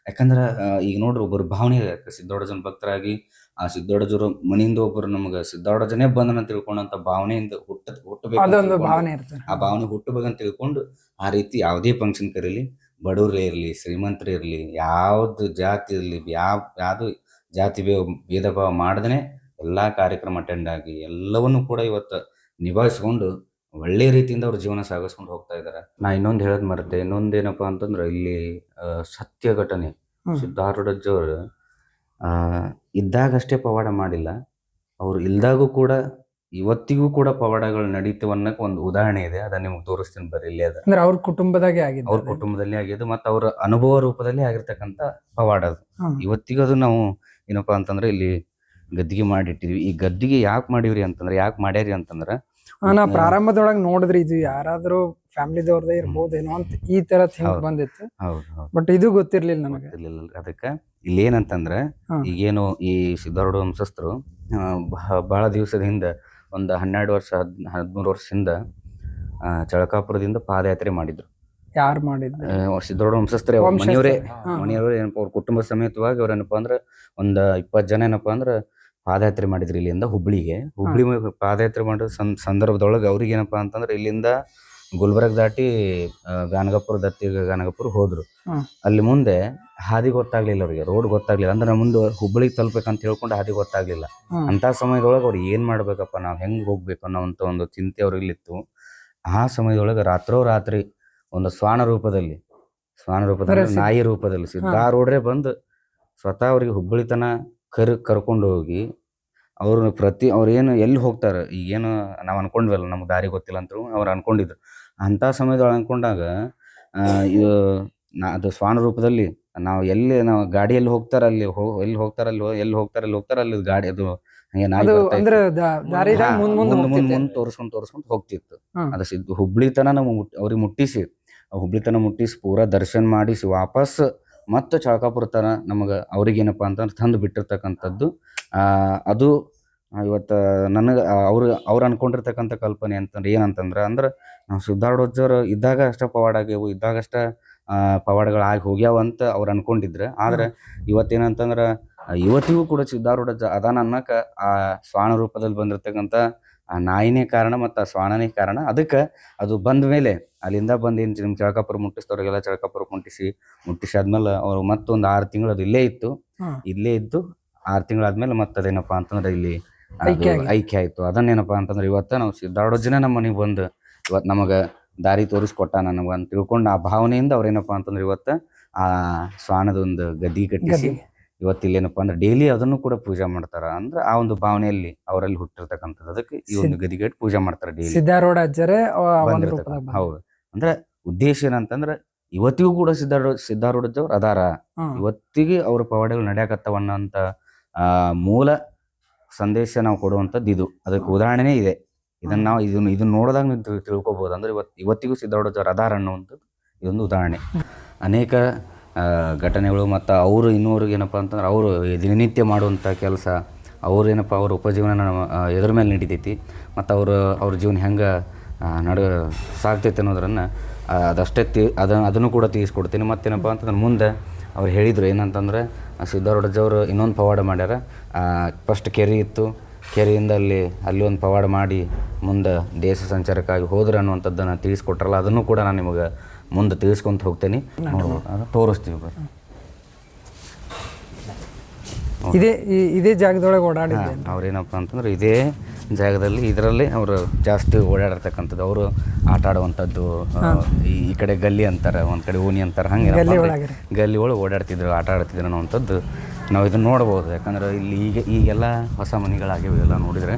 ಯಾಕಂದ್ರೆ ಈಗ ನೋಡ್ರಿ ಒಬ್ಬರು ಭಾವನೆ ಇದೆ. ಸಿದ್ದೋಡಜನ ಭಕ್ತರಾಗಿ ಆ ಸಿದ್ದೋಡಜರು ಮನೆಯಿಂದ ಒಬ್ಬರು ನಮ್ಗೆ ಸಿದ್ದೋಡಜನೇ ಬಂದನ ತಿಳ್ಕೊಂಡಂತ ಭಾವನೆಯಿಂದ ಹುಟ್ಟ ಹುಟ್ಟಬೇಕು ಅದೊಂದು ಭಾವನೆ ಇರ್ತದೆ ಆ ಭಾವನೆ ಹುಟ್ಟಬೇಕಂತ ತಿಳ್ಕೊಂಡು ಆ ರೀತಿ ಯಾವುದೇ ಫಂಕ್ಷನ್ ಕರೀಲಿ ಬಡವ್ರೇ ಇರಲಿ ಶ್ರೀಮಂತರೇ ಇರಲಿ ಯಾವ್ದು ಜಾತಿ ಇರಲಿ ಯಾವ ಯಾವುದು ಜಾತಿ ಭೇದ ಭೇದ ಭಾವ ಮಾಡದೇ ಎಲ್ಲ ಕಾರ್ಯಕ್ರಮ ಅಟೆಂಡ್ ಆಗಿ ಎಲ್ಲವನ್ನೂ ಕೂಡ ಇವತ್ತು ನಿಭಾಯಿಸ್ಕೊಂಡು ಒಳ್ಳೆ ರೀತಿಯಿಂದ ಅವ್ರ ಜೀವನ ಸಾಗಿಸ್ಕೊಂಡು ಹೋಗ್ತಾ ಇದ್ದಾರೆ ನಾ ಇನ್ನೊಂದು ಹೇಳೋದು ಮರೆತೆ ಇನ್ನೊಂದೇನಪ್ಪ ಅಂತಂದ್ರೆ ಇಲ್ಲಿ ಆ, ಸತ್ಯ ಘಟನೆ ಹ್ಮ್. ಸಿದ್ಧಾರೂಢಜ್ಜವರು ಇದ್ದಾಗಷ್ಟೇ ಪವಾಡ ಮಾಡಿಲ್ಲ. ಅವರು ಇಲ್ದಾಗೂ ಕೂಡ ಇವತ್ತಿಗೂ ಕೂಡ ಪವಾಡಗಳು ನಡೀತವೆ ಅನ್ನೋಕೆ ಒಂದು ಉದಾಹರಣೆ ಇದೆ. ಅದನ್ನ ನಿಮ್ಗೆ ತೋರಿಸ್ತೀನಿ ಬರ್ರಿ ಇಲ್ಲಿ ಅದ. ಅಂದ್ರೆ ಅವ್ರ ಕುಟುಂಬದಾಗೆ ಆಗಿದೆ ಅವ್ರ ಕುಟುಂಬದಲ್ಲಿ ಆಗಿದ್ದು ಮತ್ತು ಅವ್ರ ಅನುಭವ ರೂಪದಲ್ಲಿ ಆಗಿರ್ತಕ್ಕಂಥ ಪವಾಡ ಅದು. ಇವತ್ತಿಗೂ ಅದು ನಾವು ಏನಪ್ಪಾ ಅಂತಂದ್ರೆ ಇಲ್ಲಿ ಗದ್ದಿಗೆ ಮಾಡಿಟ್ಟಿದ್ವಿ. ಈ ಗದ್ದಿಗೆ ಯಾಕೆ ಮಾಡಿವ್ರಿ ಅಂತಂದ್ರೆ ಯಾಕೆ ಮಾಡ್ಯಾರಿ ಅಂತಂದ್ರೆ ನಾ ಪ್ರಾರಂಭದೊಳಗೆ ನೋಡಿದ್ರಿ ಇದು ಯಾರಾದ್ರೂ ಫ್ಯಾಮಿಲಿದವ್ರದೇ ಇರ್ಬೋದೇನೋ ಅಂತ ಈ ತರ ಥಿಂಕ್. ಬಂದಿತ್ತು. ಬಟ್ ಇದು ಗೊತ್ತಿರ್ಲಿಲ್ಲ ನಮಗೆ. ಅದಕ್ಕೆ ಇಲ್ಲಿ ಏನಂತಂದ್ರೆ. ಈಗೇನು ಈ ಸಿದ್ಧಾರೂಢ ವಂಶಸ್ಥರು ಬಹಳ ದಿವಸದ ಹಿಂದೆ ಒಂದು ಹನ್ನೆರಡು ವರ್ಷ ಹದ್ ಹದಿಮೂರು ವರ್ಷದಿಂದ ಚಳಕಾಪುರದಿಂದ ಪಾದಯಾತ್ರೆ ಮಾಡಿದ್ರು. ಯಾರು ಮಾಡಿದ್ರು ಸಿದ್ಧಾರೂಢ ವಂಶಸ್ಥರೇ. ಮನೆಯವರೇ. ಮನೆಯವರು ಏನಪ್ಪ ಅವ್ರ ಕುಟುಂಬ ಸಮೇತವಾಗಿ ಅವ್ರೇನಪ್ಪ ಅಂದ್ರೆ ಒಂದು ಇಪ್ಪತ್ತು ಜನ ಏನಪ್ಪಾ ಅಂದ್ರೆ ಪಾದಯಾತ್ರೆ ಮಾಡಿದ್ರು ಇಲ್ಲಿಂದ ಹುಬ್ಳಿಗೆ. ಹುಬ್ಳಿ ಪಾದಯಾತ್ರೆ ಮಾಡಿದ ಸಂದರ್ಭದೊಳಗೆ ಅವ್ರಿಗೆ ಏನಪ್ಪಾ ಅಂತಂದ್ರೆ ಇಲ್ಲಿಂದ ಗುಲ್ಬರ್ಗ ದಾಟಿ ಗಾನಗಪುರ ದತ್ತಿ ಗಾನಗಾಪುರ ಹೋದ್ರು. ಅಲ್ಲಿ ಮುಂದೆ ಹಾದಿ ಗೊತ್ತಾಗ್ಲಿಲ್ಲ ಅವ್ರಿಗೆ ರೋಡ್ ಗೊತ್ತಾಗ್ಲಿಲ್ಲ. ಅಂದ್ರೆ ಮುಂದೆ ಹುಬ್ಬಳ್ಳಿ ತಲುಪಬೇಕಂತ ಹೇಳ್ಕೊಂಡು ಹಾದಿ ಗೊತ್ತಾಗ್ಲಿಲ್ಲ. ಅಂತ ಸಮಯದೊಳಗೆ ಅವ್ರು ಏನ್ ಮಾಡ್ಬೇಕಪ್ಪ ನಾವು ಹೆಂಗ್ ಹೋಗ್ಬೇಕು ಅಂತ ಒಂದು ಚಿಂತೆ ಅವ್ರಿಗಿತ್ತು ಆ ಸಮಯದೊಳಗೆ ರಾತ್ರೋ ರಾತ್ರಿ ಒಂದು ಶ್ವಾನ ರೂಪದಲ್ಲಿ ಶ್ವಾನ ರೂಪದಲ್ಲಿ ಸಿದ್ಧ- ನಾಯಿ ರೂಪದಲ್ಲಿ ಸಿದ್ಧಾರೂಢ್ರೆ ಬಂದು ಸ್ವತಃ ಅವ್ರಿಗೆ ಹುಬ್ಬಳ್ಳಿ ತನ ಕರ್ ಕರ್ಕೊಂಡು ಹೋಗಿ ಅವ್ರ ಪ್ರತಿ ಅವ್ರೇನು ಎಲ್ಲಿ ಹೋಗ್ತಾರೆ? ಈಗೇನು ನಾವು ಅನ್ಕೊಂಡ್ವಲ್ಲ ನಮ್ಗೆ ದಾರಿ ಗೊತ್ತಿಲ್ಲ ಅಂತ ಅವ್ರು ಅನ್ಕೊಂಡಿದ್ರು. ಅಂಥ ಸಮಯದೊಳಗೆ ಅನ್ಕೊಂಡಾಗ ಆ, ಇದು ನಾ ಅದು ಸ್ವಾನ ರೂಪದಲ್ಲಿ ನಾವು ಎಲ್ಲಿ ನಾವು ಗಾಡಿಯಲ್ಲಿ ಹೋಗ್ತಾರ ಅಲ್ಲಿ ಹೋ ಎಲ್ಲಿ ಹೋಗ್ತಾರ ಅಲ್ಲಿ ಎಲ್ಲಿ ಹೋಗ್ತಾರ ಅಲ್ಲಿ ಹೋಗ್ತಾರ ಅಲ್ಲಿ ಗಾಡಿ ಅದು ಹಂಗೆ ನಾಯಿ ಮುಂದೆ ಮುಂದ್ ತೋರಿಸ್ಕೊಂಡ್ ತೋರಿಸ್ಕೊಂಡ್ ಹೋಗ್ತಿತ್ತು. ಅದು ಸಿದ್ದು ಹುಬ್ಳಿ ತನ ನಾವು ಮುಟ್- ಅವ್ರಿಗೆ ಮುಟ್ಟಿಸಿ ಹುಬ್ಳಿತನ ಹುಬ್ಳಿ ತನ ಮುಟ್ಟಿಸಿ ಪೂರಾ ದರ್ಶನ ಮಾಡಿಸಿ ವಾಪಸ್ ಮತ್ತೆ ಚಳಕಾಪುರ ತನ ನಮಗೆ ಅವ್ರಿಗೇನಪ್ಪ ಅಂತಂದ್ರೆ ತಂದು ಬಿಟ್ಟಿರ್ತಕ್ಕಂಥದ್ದು. ಆ, ಅದು ಇವತ್ತು ನನಗೆ ಅವ್ರು ಅವ್ರು ಅನ್ಕೊಂಡಿರ್ತಕ್ಕಂಥ ಕಲ್ಪನೆ ಅಂತಂದ್ರೆ ಏನಂತಂದ್ರೆ ಅಂದ್ರೆ ನಾವು ಸಿದ್ಧಾರೂಢಜ್ಜರು ಇದ್ದಾಗ ಅಷ್ಟ ಪವಾಡ ಆಗ್ಯವು ಇದ್ದಾಗ ಅಷ್ಟ ಆ, ಪವಾಡಗಳಾಗಿ ಹೋಗ್ಯಾವ ಅಂತ ಅವ್ರು ಅನ್ಕೊಂಡಿದ್ರು. ಆದ್ರೆ ಇವತ್ತೇನಂತಂದ್ರೆ ಇವತ್ತಿಗೂ ಕೂಡ ಸಿದ್ಧಾರೂಢಜ್ಜ ಅದಾನ ಅನ್ನಕ ಆ ಶ್ವಾನ ರೂಪದಲ್ಲಿ ಬಂದಿರತಕ್ಕಂಥ ಆ ನಾಯಿನೇ ಕಾರಣ ಮತ್ತು ಆ ಶ್ವಾನನೇ ಕಾರಣ. ಅದಕ್ಕೆ ಅದು ಬಂದ ಮೇಲೆ ಅಲ್ಲಿಂದ ಬಂದು ಏನು ನಿಮ್ಮ ಚಳಕಾಪುರ ಮುಟ್ಟಿಸಿದವ್ರಿಗೆಲ್ಲ ಚಳಕಾಪುರ ಮುಟ್ಟಿಸಿ ಮುಟ್ಟಿಸಿ ಆದ್ಮೇಲೆ ಅವ್ರು ಮತ್ತೊಂದು ಆರು ತಿಂಗಳು ಅದು ಇಲ್ಲೇ ಇತ್ತು. ಇಲ್ಲೇ ಇದ್ದು ಆರು ತಿಂಗಳಾದ್ಮೇಲೆ ಮತ್ತೆ ಅದೇನಪ್ಪ ಅಂತಂದ್ರೆ ಇಲ್ಲಿ ಐಕ್ಯ ಆಯ್ತು. ಅದನ್ನೇನಪ್ಪ ಅಂತಂದ್ರೆ ಇವತ್ತ ನಾವು ಸಿದ್ಧಾರೂಢಜ್ಜನೇ ನಮ್ಮ ಮನೆಗೆ ಬಂದು ಇವತ್ತು ನಮಗೆ ದಾರಿ ತೋರಿಸ್ಕೊಟ್ಟ ನನಗೆ ಅಂತ ತಿಳ್ಕೊಂಡು ಆ ಭಾವನೆಯಿಂದ ಅವ್ರೇನಪ್ಪ ಅಂತಂದ್ರೆ ಇವತ್ತು ಆ ಶ್ವಾನದ ಒಂದು ಗದ್ದಿ ಕಟ್ಟಿಸಿ ಇವತ್ತು ಇಲ್ಲೇನಪ್ಪ ಅಂದ್ರೆ ಡೈಲಿ ಅದನ್ನು ಕೂಡ ಪೂಜೆ ಮಾಡ್ತಾರ ಅಂದ್ರೆ ಆ ಒಂದು ಭಾವನೆಯಲ್ಲಿ ಅವರಲ್ಲಿ ಹುಟ್ಟಿರ್ತಕ್ಕಂಥದ್ದು. ಅದಕ್ಕೆ ಈ ಒಂದು ಗದಿಗಟ್ಟು ಪೂಜೆ ಮಾಡ್ತಾರೆ ಡೈಲಿ ಸಿದ್ಧಾರೂಢ ಅಜ್ಜರೇ ಹೌದು. ಅಂದ್ರೆ ಉದ್ದೇಶ ಏನಂತಂದ್ರೆ ಇವತ್ತಿಗೂ ಕೂಡ ಸಿದ್ಧಾರೂಢ ಸಿದ್ಧಾರೂಢದವ್ರು ಅದಾರ. ಇವತ್ತಿಗೆ ಅವ್ರ ಪವಾಡಗಳು ನಡೆಯಕತ್ತವ ಅನ್ನೋಂತ ಆ, ಮೂಲ ಸಂದೇಶ ನಾವು ಕೊಡುವಂಥದ್ದು ಇದು. ಅದಕ್ಕೆ ಉದಾಹರಣೆನೇ ಇದೆ. ಇದನ್ನ ನಾವು ಇದನ್ನ ಇದನ್ನ ನೋಡಿದಾಗ ನೀವು ತಿಳ್- ತಿಳ್ಕೊಬೋದು. ಅಂದ್ರೆ ಇವತ್ತು ಇವತ್ತಿಗೂ ಸಿದ್ಧಾರೂಢಜ್ಜವ್ರು ಅದಾರ ಅನ್ನುವಂಥದ್ದು ಇದೊಂದು ಉದಾಹರಣೆ. ಅನೇಕ ಘಟನೆಗಳು ಮತ್ತು ಅವರು ಇನ್ನೂರಿಗೆ ಏನಪ್ಪ ಅಂತಂದ್ರೆ ಅವರು ದಿನನಿತ್ಯ ಮಾಡುವಂಥ ಕೆಲಸ ಅವ್ರು ಏನಪ್ಪ ಅವ್ರ ಉಪಜೀವನ ಎದ್ರ ಮೇಲೆ ನಡೀತೈತಿ. ಮತ್ತು ಅವರು ಅವ್ರ ಜೀವನ ಹೆಂಗೆ ನಡ ಸಾಗ್ತೈತೆ ಅನ್ನೋದನ್ನು ಅದಷ್ಟೇ ತಿ ಅದ ಅದನ್ನು ಕೂಡ ತಿಳಿಸ್ಕೊಡ್ತೀನಿ. ಮತ್ತೇನಪ್ಪ ಅಂತಂದ್ರೆ ಮುಂದೆ ಅವ್ರು ಹೇಳಿದರು ಏನಂತಂದ್ರೆ ಆ ಸಿದ್ಧಾರೂಢಜ್ಜವರು ಇನ್ನೊಂದು ಪವಾಡ ಮಾಡ್ಯಾರ. ಫಸ್ಟ್ ಕೆರೆ ಇತ್ತು ಕೆರೆಯಿಂದ ಅಲ್ಲಿ ಅಲ್ಲಿ ಒಂದು ಪವಾಡ ಮಾಡಿ ಮುಂದೆ ದೇಶ ಸಂಚಾರಕ್ಕಾಗಿ ಹೋದ್ರೆ ಅನ್ನುವಂಥದ್ದನ್ನು ತಿಳಿಸ್ಕೊಟ್ರಲ್ಲ ಅದನ್ನು ಕೂಡ ನಾನು ನಿಮಗೆ ಮುಂದೆ ತಿಳಿಸ್ಕೊಂತ ಹೋಗ್ತೇನೆ. ತೋರಿಸ್ತೀವಿ ಬರ್ರಿ ಇದೇ ಇದೇ ಜಾಗದೊಳಗೆ ಓಡಾಡಿದ್ದೆ ಅವ್ರು ಅವ್ರೇನಪ್ಪ ಅಂತಂದ್ರೆ ಇದೇ ಜಾಗದಲ್ಲಿ ಇದರಲ್ಲಿ ಅವರು ಜಾಸ್ತಿ ಓಡಾಡಿರ್ತಕ್ಕಂಥದ್ದು ಅವರು ಆಟ ಆಡುವಂಥದ್ದು ಈ ಕಡೆ ಗಲ್ಲಿ ಅಂತಾರೆ ಒಂದು ಕಡೆ ಓಣಿ ಅಂತಾರೆ ಹಂಗೆ. ಗಲ್ಲಿ ಒಳಗೆ ಓಡಾಡ್ತಿದ್ರು ಆಟ ಆಡ್ತಿದ್ರು ಅನ್ನುವಂಥದ್ದು. ನಾವು ಇದನ್ನ ನೋಡಬಹುದು. ಯಾಕಂದ್ರೆ ಇಲ್ಲಿ ಈಗ ಈಗೆಲ್ಲ ಹೊಸ ಮನೆಗಳಾಗಿವೆ ಎಲ್ಲ ನೋಡಿದ್ರೆ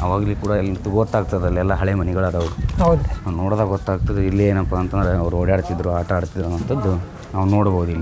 ಅವಾಗಲಿ ಕೂಡ ಇಲ್ಲಿ ಗೊತ್ತಾಗ್ತದೆ ಅಲ್ಲೆಲ್ಲ ಹಳೆ ಮನೆಗಳದಾವು. ಹೌದು. ನೋಡಿದಾಗ ಗೊತ್ತಾಗ್ತದೆ ಇಲ್ಲಿ ಏನಪ್ಪ ಅಂತಂದ್ರೆ ಅವ್ರು ಓಡಾಡ್ತಿದ್ರು ಆಟ ಆಡ್ತಿದ್ರು ಅನ್ನೋಂಥದ್ದು ನಾವು ನೋಡ್ಬೋದು ಇಲ್ಲಿ.